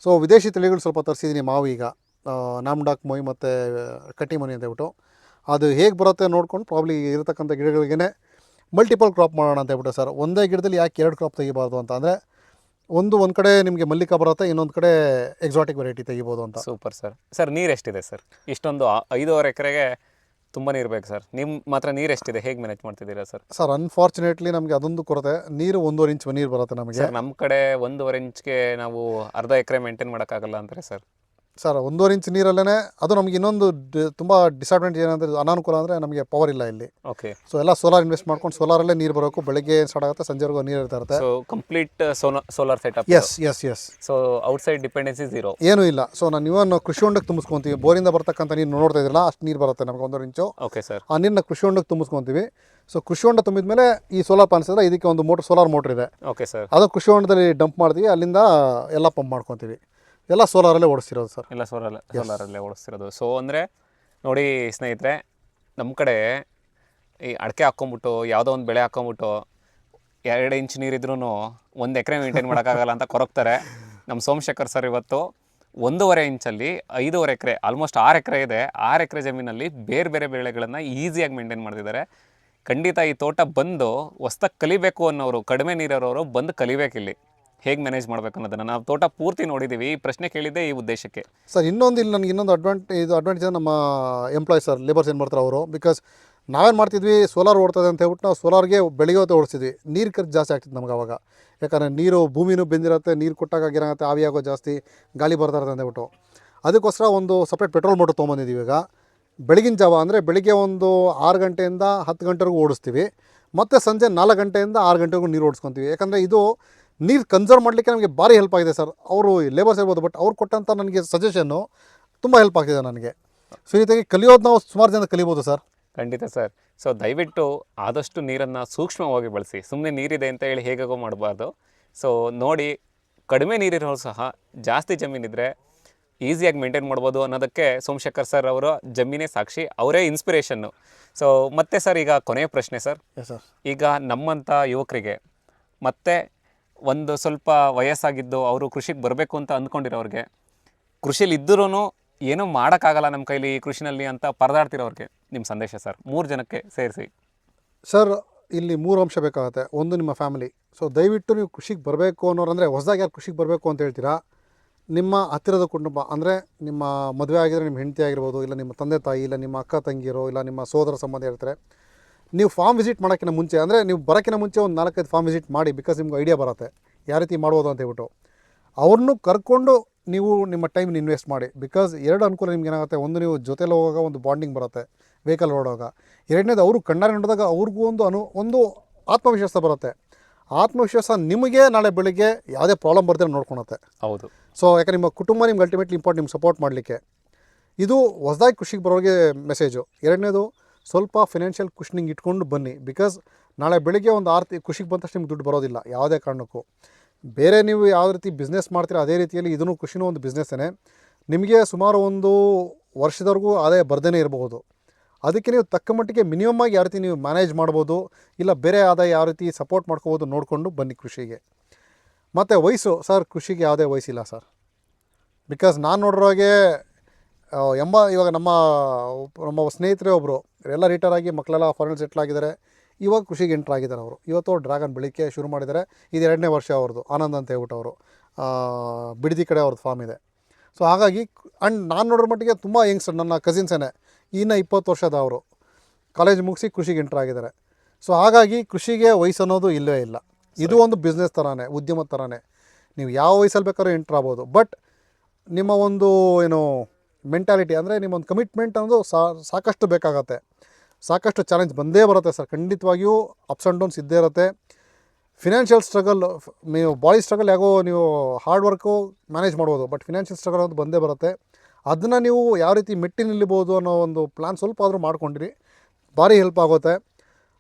ಸೊ ವಿದೇಶಿ ತಳಿಗಳು ಸ್ವಲ್ಪ ತರಿಸಿದ್ದೀನಿ ಮಾವು ಈಗ. ನಾಮ್ಡಾಕ್ ಮೊಯ್ ಮತ್ತು ಕಟ್ಟಿಮನಿ ಅಂತ ಹೇಳ್ಬಿಟ್ಟು. ಅದು ಹೇಗೆ ಬರುತ್ತೆ ನೋಡ್ಕೊಂಡು ಪ್ರಾಬ್ಲಿ ಇರತಕ್ಕಂಥ ಗಿಡಗಳಿಗೇ ಮಲ್ಟಿಪಲ್ ಕ್ರಾಪ್ ಮಾಡೋಣ ಅಂತ ಹೇಳ್ಬಿಟ್ಟು ಸರ್. ಒಂದೇ ಗಿಡದಲ್ಲಿ ಯಾಕೆ ಎರಡು ಕ್ರಾಪ್ ತೆಗಿಬಾರ್ದು ಅಂತ ಅಂದರೆ ಒಂದು ಒಂದು ಕಡೆ ನಿಮಗೆ ಮಲ್ಲಿಕ ಬರುತ್ತೆ ಇನ್ನೊಂದು ಕಡೆ ಎಕ್ಸಾಟಿಕ್ ವೆರೈಟಿ ತೆಗಿಬೋದು ಅಂತ. ಸೂಪರ್ ಸರ್ ಸರ್ ನೀರು ಎಷ್ಟಿದೆ ಸರ್ ಇಷ್ಟೊಂದು ಐದೂವರೆ ಎಕರೆಗೆ ತುಂಬ ನೀರು ಬೇಕು ಸರ್ ನಿಮ್ಮ ಮಾತ್ರ ನೀರು ಎಷ್ಟಿದೆ? ಹೇಗೆ ಮ್ಯಾನೇಜ್ ಮಾಡ್ತಿದ್ದೀರಾ ಸರ್ ಸರ್ ಅನ್ಫಾರ್ಚುನೇಟ್ಲಿ ನಮಗೆ ಅದೊಂದು ಕೊರತೆ. ನೀರು ಒಂದೂವರೆ ಇಂಚ್ ನೀರು ಬರುತ್ತೆ ನಮಗೆ. ನಮ್ಮ ಕಡೆ ಒಂದೂವರೆ ಇಂಚ್ಗೆ ನಾವು ಅರ್ಧ ಎಕರೆ ಮೇಂಟೈನ್ ಮಾಡೋಕ್ಕಾಗಲ್ಲ ಅಂತಾರೆ ಸರ್ ಸರ್ ಒಂದೂವರೆ ಇಂಚ್ ನೀರಲ್ಲೇ ಅದು ನಮಗೆ ಇನ್ನೊಂದು ತುಂಬ ಡಿಸ್ಅಡ್ವಾಂಟೇಜ್ ಏನಂದರೆ ಅನಾನುಕೂಲ ಅಂದರೆ ನಮಗೆ ಪವರ್ ಇಲ್ಲ ಇಲ್ಲಿ. ಓಕೆ ಸೊ ಎಲ್ಲ ಸೋಲಾರ್ ಇನ್ವೆಸ್ಟ್ ಮಾಡ್ಕೊಂಡು ಸೋಲಾರಲ್ಲೇ ನೀರು ಬರಬೇಕು ಬೆಳಗ್ಗೆ ಸ್ಟಾರ್ಟ್ ಆಗುತ್ತೆ ಸಂಜೆವರೆಗೂ ನೀರು ಇರ್ತಾ ಇರುತ್ತೆ. So complete solar setup yes yes yes so outside dependency zero ಏನೂ ಇಲ್ಲ. ಸೊ ನಾನು ಇವನ್ ಕೃಷಿ ಹೊಂಡಕ್ಕೆ ತುಂಬಿಸ್ಕೊಂತೀವಿ. ಬೋರಿಂದ ಬರ್ತಕ್ಕಂಥ ನೀರು ನೋಡ್ತಾ ಇದ್ರಲ್ಲ ಅಷ್ಟು ನೀರು ಬರುತ್ತೆ ನಮಗೆ ಒಂದೂವರೆ ಇಂಚು. ಓಕೆ ಸರ್ ಆ ನೀರನ್ನ ಕೃಷಿ ಹೊಂಡಕ್ಕೆ ತುಂಬಿಸ್ಕೊಂತೀವಿ. ಸೊ ಕೃಷಿ ಹೊಂಡ ತುಂಬಿದ ಮೇಲೆ ಈ ಸೋಲಾರ್ ಪ್ಯಾನ್ಸ್ ಇದಕ್ಕೆ ಒಂದು ಮೋಟರ್ ಸೋಲಾರ್ ಮೋಟರ್ ಇದೆ. ಓಕೆ ಸರ್ ಅದು ಕೃಷಿ ಹೊಂಡದಲ್ಲಿ ಡಂಪ್ ಮಾಡ್ತೀವಿ. ಅಲ್ಲಿಂದ ಎಲ್ಲ ಪಂಪ್ ಮಾಡ್ಕೊತೀವಿ. ಎಲ್ಲ ಸೋಲಾರಲ್ಲೇ ಓಡಿಸ್ತಿರೋದು ಸರ್. ಎಲ್ಲ ಸೋಲಾರ್ ಸೋಲಾರಲ್ಲೇ ಓಡಿಸ್ತಿರೋದು. ಸೊ ಅಂದರೆ ನೋಡಿ ಸ್ನೇಹಿತರೆ ನಮ್ಮ ಕಡೆ ಈ ಅಡಕೆ ಹಾಕ್ಕೊಂಬಿಟ್ಟು ಯಾವುದೋ ಒಂದು ಬೆಳೆ ಹಾಕ್ಕೊಂಬಿಟ್ಟು ಎರಡು ಇಂಚ್ ನೀರಿದ್ರೂ ಒಂದು ಎಕರೆ ಮೇಂಟೈನ್ ಮಾಡೋಕ್ಕಾಗಲ್ಲ ಅಂತ ಕೊರಗ್ತಾರೆ. ನಮ್ಮ ಸೋಮಶೇಖರ್ ಸರ್ ಇವತ್ತು ಒಂದೂವರೆ ಇಂಚಲ್ಲಿ ಐದೂವರೆ ಎಕರೆ ಆಲ್ಮೋಸ್ಟ್ ಆರು ಎಕರೆ ಇದೆ. ಆರು ಎಕರೆ ಜಮೀನಲ್ಲಿ ಬೇರೆ ಬೇರೆ ಬೆಳೆಗಳನ್ನು ಈಸಿಯಾಗಿ ಮೇಂಟೈನ್ ಮಾಡ್ತಿದ್ದಾರೆ. ಖಂಡಿತ ಈ ತೋಟ ಬಂದು ಹೊಸ್ದಾಗಿ ಕಲಿಬೇಕು ಅನ್ನೋರು ಕಡಿಮೆ ನೀರಿರೋರು ಬಂದು ಕಲಿಬೇಕಿಲ್ಲಿ. ಹೇಗೆ ಮ್ಯಾನೇಜ್ ಮಾಡಬೇಕು ಅನ್ನೋದನ್ನು ನಾವು ತೋಟ ಪೂರ್ತಿ ನೋಡಿದ್ದೀವಿ ಈ ಪ್ರಶ್ನೆ ಕೇಳಿದ್ದೆ ಈ ಉದ್ದೇಶಕ್ಕೆ. ಸರ್, ಇನ್ನೊಂದು ಇಲ್ಲಿ ನನಗೆ ಇನ್ನೊಂದು ಅಡ್ವಾಂಟ್ ಇದು ಅಡ್ವಾಂಟೇಜ್ ನಮ್ಮ ಎಂಪ್ಲಾಯ್ ಸರ್ ಲೇಬರ್ಸ್ ಏನು ಮಾಡ್ತಾರೆ ಅವರು? ಬಿಕಾಸ್ ನಾವೇನು ಮಾಡ್ತಿದ್ವಿ ಸೋಲಾರ್ ಓಡ್ತದೆ ಅಂತ ಹೇಳ್ಬಿಟ್ಟು ನಾವು ಸೋಲಾರ್ಗೆ ಬೆಳಿಗ್ಗೆ ಹೊತ್ತು ಓಡಿಸಿದ್ವಿ. ನೀರು ಖರ್ಚು ಜಾಸ್ತಿ ಆಗ್ತಿತ್ತು ನಮ್ಗೆ ಅವಾಗ. ಯಾಕಂದರೆ ನೀರು, ಭೂಮಿನೂ ಬೆಂದಿರುತ್ತೆ, ನೀರು ಕೊಟ್ಟಾಗ ಏನಾಗುತ್ತೆ ಆವಿಯಾಗೋ ಜಾಸ್ತಿ, ಗಾಳಿ ಬರ್ತಾ ಇರುತ್ತೆ ಅಂತ ಹೇಳ್ಬಿಟ್ಟು. ಅದಕ್ಕೋಸ್ಕರ ಒಂದು ಸಪ್ರೇಟ್ ಪೆಟ್ರೋಲ್ ಮೋಟರ್ ತೊಗೊಂಬಂದಿದ್ದೀವಿ ಈಗ ಬೆಳಗಿನ ಜಾವ ಅಂದರೆ ಬೆಳಿಗ್ಗೆ ಒಂದು ಆರು ಗಂಟೆಯಿಂದ ಹತ್ತು ಗಂಟೆವರೆಗೂ ಓಡಿಸ್ತೀವಿ. ಮತ್ತು ಸಂಜೆ ನಾಲ್ಕು ಗಂಟೆಯಿಂದ ಆರು ಗಂಟೆವರೆಗೂ ನೀರು ಓಡಿಸ್ಕೊತೀವಿ. ಯಾಕಂದರೆ ಇದು ನೀರು ಕನ್ಸರ್ವ್ ಮಾಡಲಿಕ್ಕೆ ನಮಗೆ ಭಾರಿ ಹೆಲ್ಪ್ ಆಗಿದೆ ಸರ್ ಅವರು ಲೇಬರ್ಸ್ ಇರ್ಬೋದು ಬಟ್ ಅವ್ರು ಕೊಟ್ಟಂಥ ನನಗೆ ಸಜೆಷನ್ನು ತುಂಬ ಹೆಲ್ಪ್ ಆಗ್ತಿದೆ ನನಗೆ. ಸೊ ಈ ರೀತಿಯಾಗಿ ಕಲಿಯೋದು ನಾವು ಸುಮಾರು ಜನ ಕಲಿಬೋದು ಸರ್ ಖಂಡಿತ ಸರ್ ಸೊ ದಯವಿಟ್ಟು ಆದಷ್ಟು ನೀರನ್ನು ಸೂಕ್ಷ್ಮವಾಗಿ ಬಳಸಿ. ಸುಮ್ಮನೆ ನೀರಿದೆ ಅಂತ ಹೇಳಿ ಹೇಗಾಗೋ ಮಾಡಬಾರ್ದು. ಸೊ ನೋಡಿ ಕಡಿಮೆ ನೀರಿರೋರು ಸಹ ಜಾಸ್ತಿ ಜಮೀನಿದ್ರೆ ಈಸಿಯಾಗಿ ಮೇಂಟೈನ್ ಮಾಡ್ಬೋದು ಅನ್ನೋದಕ್ಕೆ ಸೋಮಶೇಖರ್ ಸರ್ ಅವರ ಜಮೀನೇ ಸಾಕ್ಷಿ. ಅವರೇ ಇನ್ಸ್ಪಿರೇಷನ್ನು ಸೊ ಮತ್ತೆ ಸರ್ ಈಗ ಕೊನೆಯ ಪ್ರಶ್ನೆ ಸರ್ ಎಸ್ ಸರ್ ಈಗ ನಮ್ಮಂಥ ಯುವಕರಿಗೆ ಮತ್ತೆ ಒಂದು ಸ್ವಲ್ಪ ವಯಸ್ಸಾಗಿದ್ದು ಅವರು ಕೃಷಿಗೆ ಬರಬೇಕು ಅಂತ ಅಂದ್ಕೊಂಡಿರೋರಿಗೆ, ಕೃಷಿಲಿ ಇದ್ದರೂ ಏನೂ ಮಾಡೋಕ್ಕಾಗಲ್ಲ ನಮ್ಮ ಕೈಲಿ ಕೃಷಿನಲ್ಲಿ ಅಂತ ಪರದಾಡ್ತಿರೋರಿಗೆ ನಿಮ್ಮ ಸಂದೇಶ ಸರ್. ಮೂರು ಜನಕ್ಕೆ ಸೇರಿಸಿ. ಸರ್, ಇಲ್ಲಿ ಮೂರು ಅಂಶ ಬೇಕಾಗುತ್ತೆ. ಒಂದು ನಿಮ್ಮ ಫ್ಯಾಮಿಲಿ. ಸೊ, ದಯವಿಟ್ಟು ನೀವು ಕೃಷಿಗೆ ಬರಬೇಕು ಅನ್ನೋರು ಅಂದರೆ ಹೊಸದಾಗಿ ಯಾರು ಕೃಷಿಗೆ ಬರಬೇಕು ಅಂತ ಹೇಳ್ತೀರಾ? ನಿಮ್ಮ ಹತ್ತಿರದ ಕುಟುಂಬ, ಅಂದರೆ ನಿಮ್ಮ ಮದುವೆ ಆಗಿದ್ರೆ ನಿಮ್ಮ ಹೆಂಡತಿ ಆಗಿರ್ಬೋದು, ಇಲ್ಲ ನಿಮ್ಮ ತಂದೆ ತಾಯಿ, ಇಲ್ಲ ನಿಮ್ಮ ಅಕ್ಕ ತಂಗಿರೋ ಇಲ್ಲ ನಿಮ್ಮ ಸೋದರ ಸಂಬಂಧ ಇರ್ತಾರೆ ನೀವು ಫಾರ್ಮ್ ವಿಸಿಟ್ ಮಾಡೋಕ್ಕಿಂತ ಮುಂಚೆ ಅಂದರೆ ನೀವು ಬರೋಕ್ಕಿಂತ ಮುಂಚೆ ಒಂದು ನಾಲ್ಕೈದು ಫಾರ್ಮ್ ವಿಸಿಟ್ ಮಾಡಿ ಬಿಕಾಸ್ ನಿಮ್ಗೆ ಐಡಿಯಾ ಬರುತ್ತೆ. ಯಾವ ರೀತಿ ಮಾಡ್ಬೋದು ಅಂತ ಹೇಳ್ಬಿಟ್ಟು. ಅವ್ರನ್ನೂ ಕರ್ಕೊಂಡು ನೀವು ನಿಮ್ಮ ಟೈಮ್ನ ಇನ್ವೆಸ್ಟ್ ಮಾಡಿ. ಬಿಕಾಸ್ ಎರಡು ಅನುಕೂಲ ನಿಮ್ಗೆ ಏನಾಗುತ್ತೆ ಒಂದು ನೀವು ಜೊತೆಲಿ ಹೋಗುವಾಗ ಒಂದು ಬಾಂಡಿಂಗ್ ಬರುತ್ತೆ ವೆಹಿಕಲ್ ಓಡುವಾಗ. ಎರಡನೇದು ಅವರು ಕಣ್ಣಾರೆ ನೋಡಿದಾಗ ಅವ್ರಿಗೂ ಒಂದು ಅನು ಒಂದು ಆತ್ಮವಿಶ್ವಾಸ ಬರುತ್ತೆ. ಆತ್ಮವಿಶ್ವಾಸ ನಿಮಗೆ ನಾಳೆ ಬೆಳಿಗ್ಗೆ ಯಾವುದೇ ಪ್ರಾಬ್ಲಮ್ ಬರ್ತೀರ ನೋಡ್ಕೊಳತ್ತೆ. ಹೌದು. ಸೊ ಯಾಕೆ ನಿಮ್ಮ ಕುಟುಂಬ ನಿಮ್ಗೆ ಅಲ್ಟಿಮೇಟ್ಲಿ ಇಂಪಾರ್ಟ್ ನಿಮ್ಗೆ ಸಪೋರ್ಟ್ ಮಾಡಲಿಕ್ಕೆ. ಇದು ಹೊಸದಾಗಿ ಖುಷಿಗೆ ಬರೋರಿಗೆ ಮೆಸೇಜು ಎರಡನೇದು ಸ್ವಲ್ಪ ಫಿನಾನ್ಷಿಯಲ್ ಕುಷನಿಂಗ್ ಇಟ್ಕೊಂಡು ಬನ್ನಿ. ಬಿಕಾಸ್ ನಾಳೆ ಬೆಳಿಗ್ಗೆ ಒಂದು ಆರ್ಥಿಕ ಖುಷಿಗೆ ಬಂದ ತಕ್ಷಣ ನಿಮ್ಗೆ ದುಡ್ಡು ಬರೋದಿಲ್ಲ, ಯಾವುದೇ ಕಾರಣಕ್ಕೂ. ಬೇರೆ ನೀವು ಯಾವ ರೀತಿ ಬಿಸ್ನೆಸ್ ಮಾಡ್ತೀರಾ, ಅದೇ ರೀತಿಯಲ್ಲಿ ಇದನ್ನು ಕೃಷಿನೂ ಒಂದು ಬಿಸ್ನೆಸ್ಸೇ ನಿಮಗೆ ಸುಮಾರು ಒಂದು ವರ್ಷದವರೆಗೂ ಆದಾಯ ಬರ್ದೇ ಇರಬಹುದು ಅದಕ್ಕೆ ನೀವು ತಕ್ಕ ಮಟ್ಟಿಗೆ ಮಿನಿಮಮ್ ಆಗಿ ಯಾವ ರೀತಿ ನೀವು ಮ್ಯಾನೇಜ್ ಮಾಡ್ಬೋದು, ಇಲ್ಲ ಬೇರೆ ಆದಾಯ ಯಾವ ರೀತಿ ಸಪೋರ್ಟ್ ಮಾಡ್ಕೋಬೋದು ನೋಡಿಕೊಂಡು ಬನ್ನಿ ಕೃಷಿಗೆ. ಮತ್ತು ವಯಸ್ಸು, ಸರ್, ಕೃಷಿಗೆ ಯಾವುದೇ ವಯಸ್ಸಿಲ್ಲ, ಸರ್. ಬಿಕಾಸ್ ನಾನು ನೋಡಿರೋ ಹಾಗೆ ಎಂಬ ಇವಾಗ ನಮ್ಮ ನಮ್ಮ ಸ್ನೇಹಿತರೇ ಒಬ್ಬರು ಎಲ್ಲ ರಿಟೈರ್ ಆಗಿ ಮಕ್ಕಳೆಲ್ಲ ಫಾರಿನ್ ಸೆಟ್ಲ್ ಆಗಿದ್ದಾರೆ. ಇವಾಗ ಕೃಷಿಗೆ ಎಂಟ್ರ್ ಆಗಿದ್ದಾರೆ ಅವರು. ಇವತ್ತು ಡ್ರ್ಯಾಗನ್ ಬೆಳಿಗ್ಗೆ ಶುರು ಮಾಡಿದ್ದಾರೆ. ಇದು ಎರಡನೇ ವರ್ಷ ಅವ್ರದ್ದು ಆನಂದ್ ಅಂತ ಹೇಳ್ಬಿಟ್ಟು ಅವರು. ಬಿಡದಿ ಕಡೆ ಅವ್ರದ್ದು ಫಾರ್ಮ್ ಇದೆ. ಸೊ ಹಾಗಾಗಿ ಆ್ಯಂಡ್ ನಾನು ನೋಡೋ ಮಟ್ಟಿಗೆ ತುಂಬ ಯಂಗ್ಸ್ಟರ್ ನನ್ನ ಕಸಿನ್ಸೇನೆ ಇನ್ನು ಇಪ್ಪತ್ತು ವರ್ಷದ ಅವರು. ಕಾಲೇಜ್ ಮುಗಿಸಿ ಕೃಷಿಗೆ ಎಂಟ್ರ್ ಆಗಿದ್ದಾರೆ. ಸೊ ಹಾಗಾಗಿ ಕೃಷಿಗೆ ವಯಸ್ಸು ಅನ್ನೋದು ಇಲ್ಲವೇ ಇಲ್ಲ. ಇದು ಒಂದು ಬಿಸ್ನೆಸ್ ಥರನೇ ಉದ್ಯಮ ಥರನೇ ನೀವು ಯಾವ ವಯಸ್ಸಲ್ಲಿ ಬೇಕಾದ್ರೂ ಎಂಟ್ರ್ ಆಗ್ಬೋದು. ಬಟ್ ನಿಮ್ಮ ಒಂದು ಏನು ಮೆಂಟಾಲಿಟಿ ಅಂದರೆ ನಿಮ್ಮ ಒಂದು ಕಮಿಟ್ಮೆಂಟ್ ಅನ್ನೋದು ಸಾಕಷ್ಟು ಬೇಕಾಗತ್ತೆ. ಸಾಕಷ್ಟು ಚಾಲೆಂಜ್ ಬಂದೇ ಬರುತ್ತೆ ಸರ್. ಖಂಡಿತವಾಗಿಯೂ ಅಪ್ಸ್ ಆ್ಯಂಡ್ ಡೌನ್ಸ್ ಇದ್ದೇ ಇರುತ್ತೆ. ಫಿನಾನ್ಷಿಯಲ್ ಸ್ಟ್ರಗಲ್ ನೀವು ಬಾಡಿ ಸ್ಟ್ರಗಲ್ ಯಾಗೋ ನೀವು ಹಾರ್ಡ್ ವರ್ಕು ಮ್ಯಾನೇಜ್ ಮಾಡ್ಬೋದು ಬಟ್ ಫಿನಾನ್ಷಿಯಲ್ ಸ್ಟ್ರಗಲ್ ಅನ್ನೋದು ಬಂದೇ ಬರುತ್ತೆ. ಅದನ್ನು ನೀವು ಯಾವ ರೀತಿ ಮೆಟ್ಟಿ ನಿಲ್ಲಬಹುದು ಅನ್ನೋ ಒಂದು ಪ್ಲ್ಯಾನ್ ಸ್ವಲ್ಪ ಆದರೂ ಮಾಡ್ಕೊಂಡಿರಿ, ಭಾರಿ ಹೆಲ್ಪ್ ಆಗುತ್ತೆ.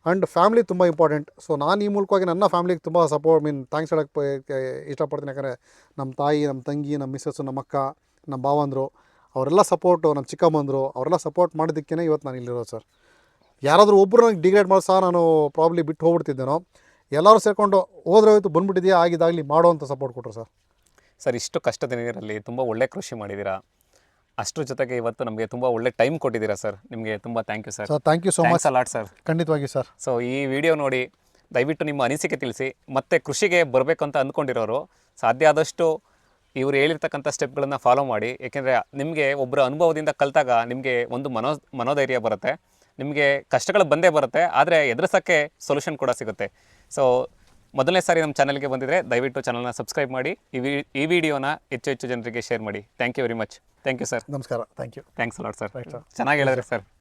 ಆ್ಯಂಡ್ ಫ್ಯಾಮ್ಲಿ ತುಂಬ ಇಂಪಾರ್ಟೆಂಟ್ ಸೊ ನಾನು ಈ ಮೂಲಕವಾಗಿ ನನ್ನ ಫ್ಯಾಮ್ಲಿಗೆ ತುಂಬ ಸಪೋರ್ಟ್ ಮೀನ್ ಥ್ಯಾಂಕ್ಸ್ ಹೇಳೋಕ್ಕೆ ಇಷ್ಟಪಡ್ತೀನಿ. ಯಾಕಂದರೆ ನಮ್ಮ ತಾಯಿ ನಮ್ಮ ತಂಗಿ ನಮ್ಮ ಮಿಸ್ಸಸ್ಸು ನಮ್ಮ ಅಕ್ಕ ನಮ್ಮ ಭಾವಂದರು. ಅವರೆಲ್ಲ ಸಪೋರ್ಟು ನಮ್ಮ ಚಿಕ್ಕಮ್ಮಂದರು ಅವರೆಲ್ಲ ಸಪೋರ್ಟ್ ಮಾಡಿದ್ದಕ್ಕೇ ಇವತ್ತು ನಾನು ಇಲ್ಲಿರೋದು ಸರ್ ಯಾರಾದರೂ ಒಬ್ಬರು ನನಗೆ ಡಿಗ್ರೇಡ್ ಮಾಡಿ ಸಹ ನಾನು ಪ್ರಾಬ್ಲಿ ಬಿಟ್ಟು ಹೋಗ್ಬಿಡ್ತಿದ್ದೇನೋ. ಎಲ್ಲರೂ ಸೇರಿಕೊಂಡು ಹೋದ್ರೆ ಹೋಯ್ತು ಬಂದ್ಬಿಟ್ಟಿದೆಯಾ ಆಗಿದ್ದಾಗಲಿ ಮಾಡೋ ಅಂತ ಸಪೋರ್ಟ್ ಕೊಟ್ಟರು ಸರ್ ಸರ್ ಇಷ್ಟು ಕಷ್ಟದ ನೀರಲ್ಲಿ ತುಂಬ ಒಳ್ಳೆ ಕೃಷಿ ಮಾಡಿದ್ದೀರಾ? ಅಷ್ಟರ ಜೊತೆಗೆ ಇವತ್ತು ನಮಗೆ ತುಂಬ ಒಳ್ಳೆ ಟೈಮ್ ಕೊಟ್ಟಿದ್ದೀರಾ ಸರ್ ನಿಮಗೆ ತುಂಬ thank you sir sir thank you so much a lot sir ಖಂಡಿತವಾಗಿ ಸರ್ ಸೊ ಈ ವಿಡಿಯೋ ನೋಡಿ ದಯವಿಟ್ಟು ನಿಮ್ಮ ಅನಿಸಿಕೆ ತಿಳಿಸಿ ಮತ್ತೆ ಕೃಷಿಗೆ ಬರಬೇಕು ಅಂತ ಅಂದ್ಕೊಂಡಿರೋರು ಸಾಧ್ಯ ಆದಷ್ಟು ಇವರು ಹೇಳಿರ್ತಕ್ಕಂಥ ಸ್ಟೆಪ್ಗಳನ್ನು ಫಾಲೋ ಮಾಡಿ. ಏಕೆಂದರೆ ನಿಮಗೆ ಒಬ್ಬರ ಅನುಭವದಿಂದ ಕಲಿತಾಗ ನಿಮಗೆ ಒಂದು ಮನೋ ಮನೋಧೈರ್ಯ ಬರುತ್ತೆ. ನಿಮಗೆ ಕಷ್ಟಗಳು ಬಂದೇ ಬರುತ್ತೆ. ಆದರೆ ಎದುರಿಸೋಕ್ಕೆ ಸೊಲ್ಯೂಷನ್ ಕೂಡ ಸಿಗುತ್ತೆ. ಸೊ ಮೊದಲನೇ ಸಾರಿ ನಮ್ಮ ಚಾನಲ್ಗೆ ಬಂದಿದ್ರೆ ದಯವಿಟ್ಟು ಚಾನಲ್ನ ಸಬ್ಸ್ಕ್ರೈಬ್ ಮಾಡಿ. ಈ ವಿ ಈ ವಿಡಿಯೋನ ಹೆಚ್ಚು ಹೆಚ್ಚು ಜನರಿಗೆ ಶೇರ್ ಮಾಡಿ. Thank you very much thank you sir ನಮಸ್ಕಾರ. Thank you thanks a lot sir. ಚೆನ್ನಾಗಿ ಹೇಳಿದ್ರೆ ಸರ್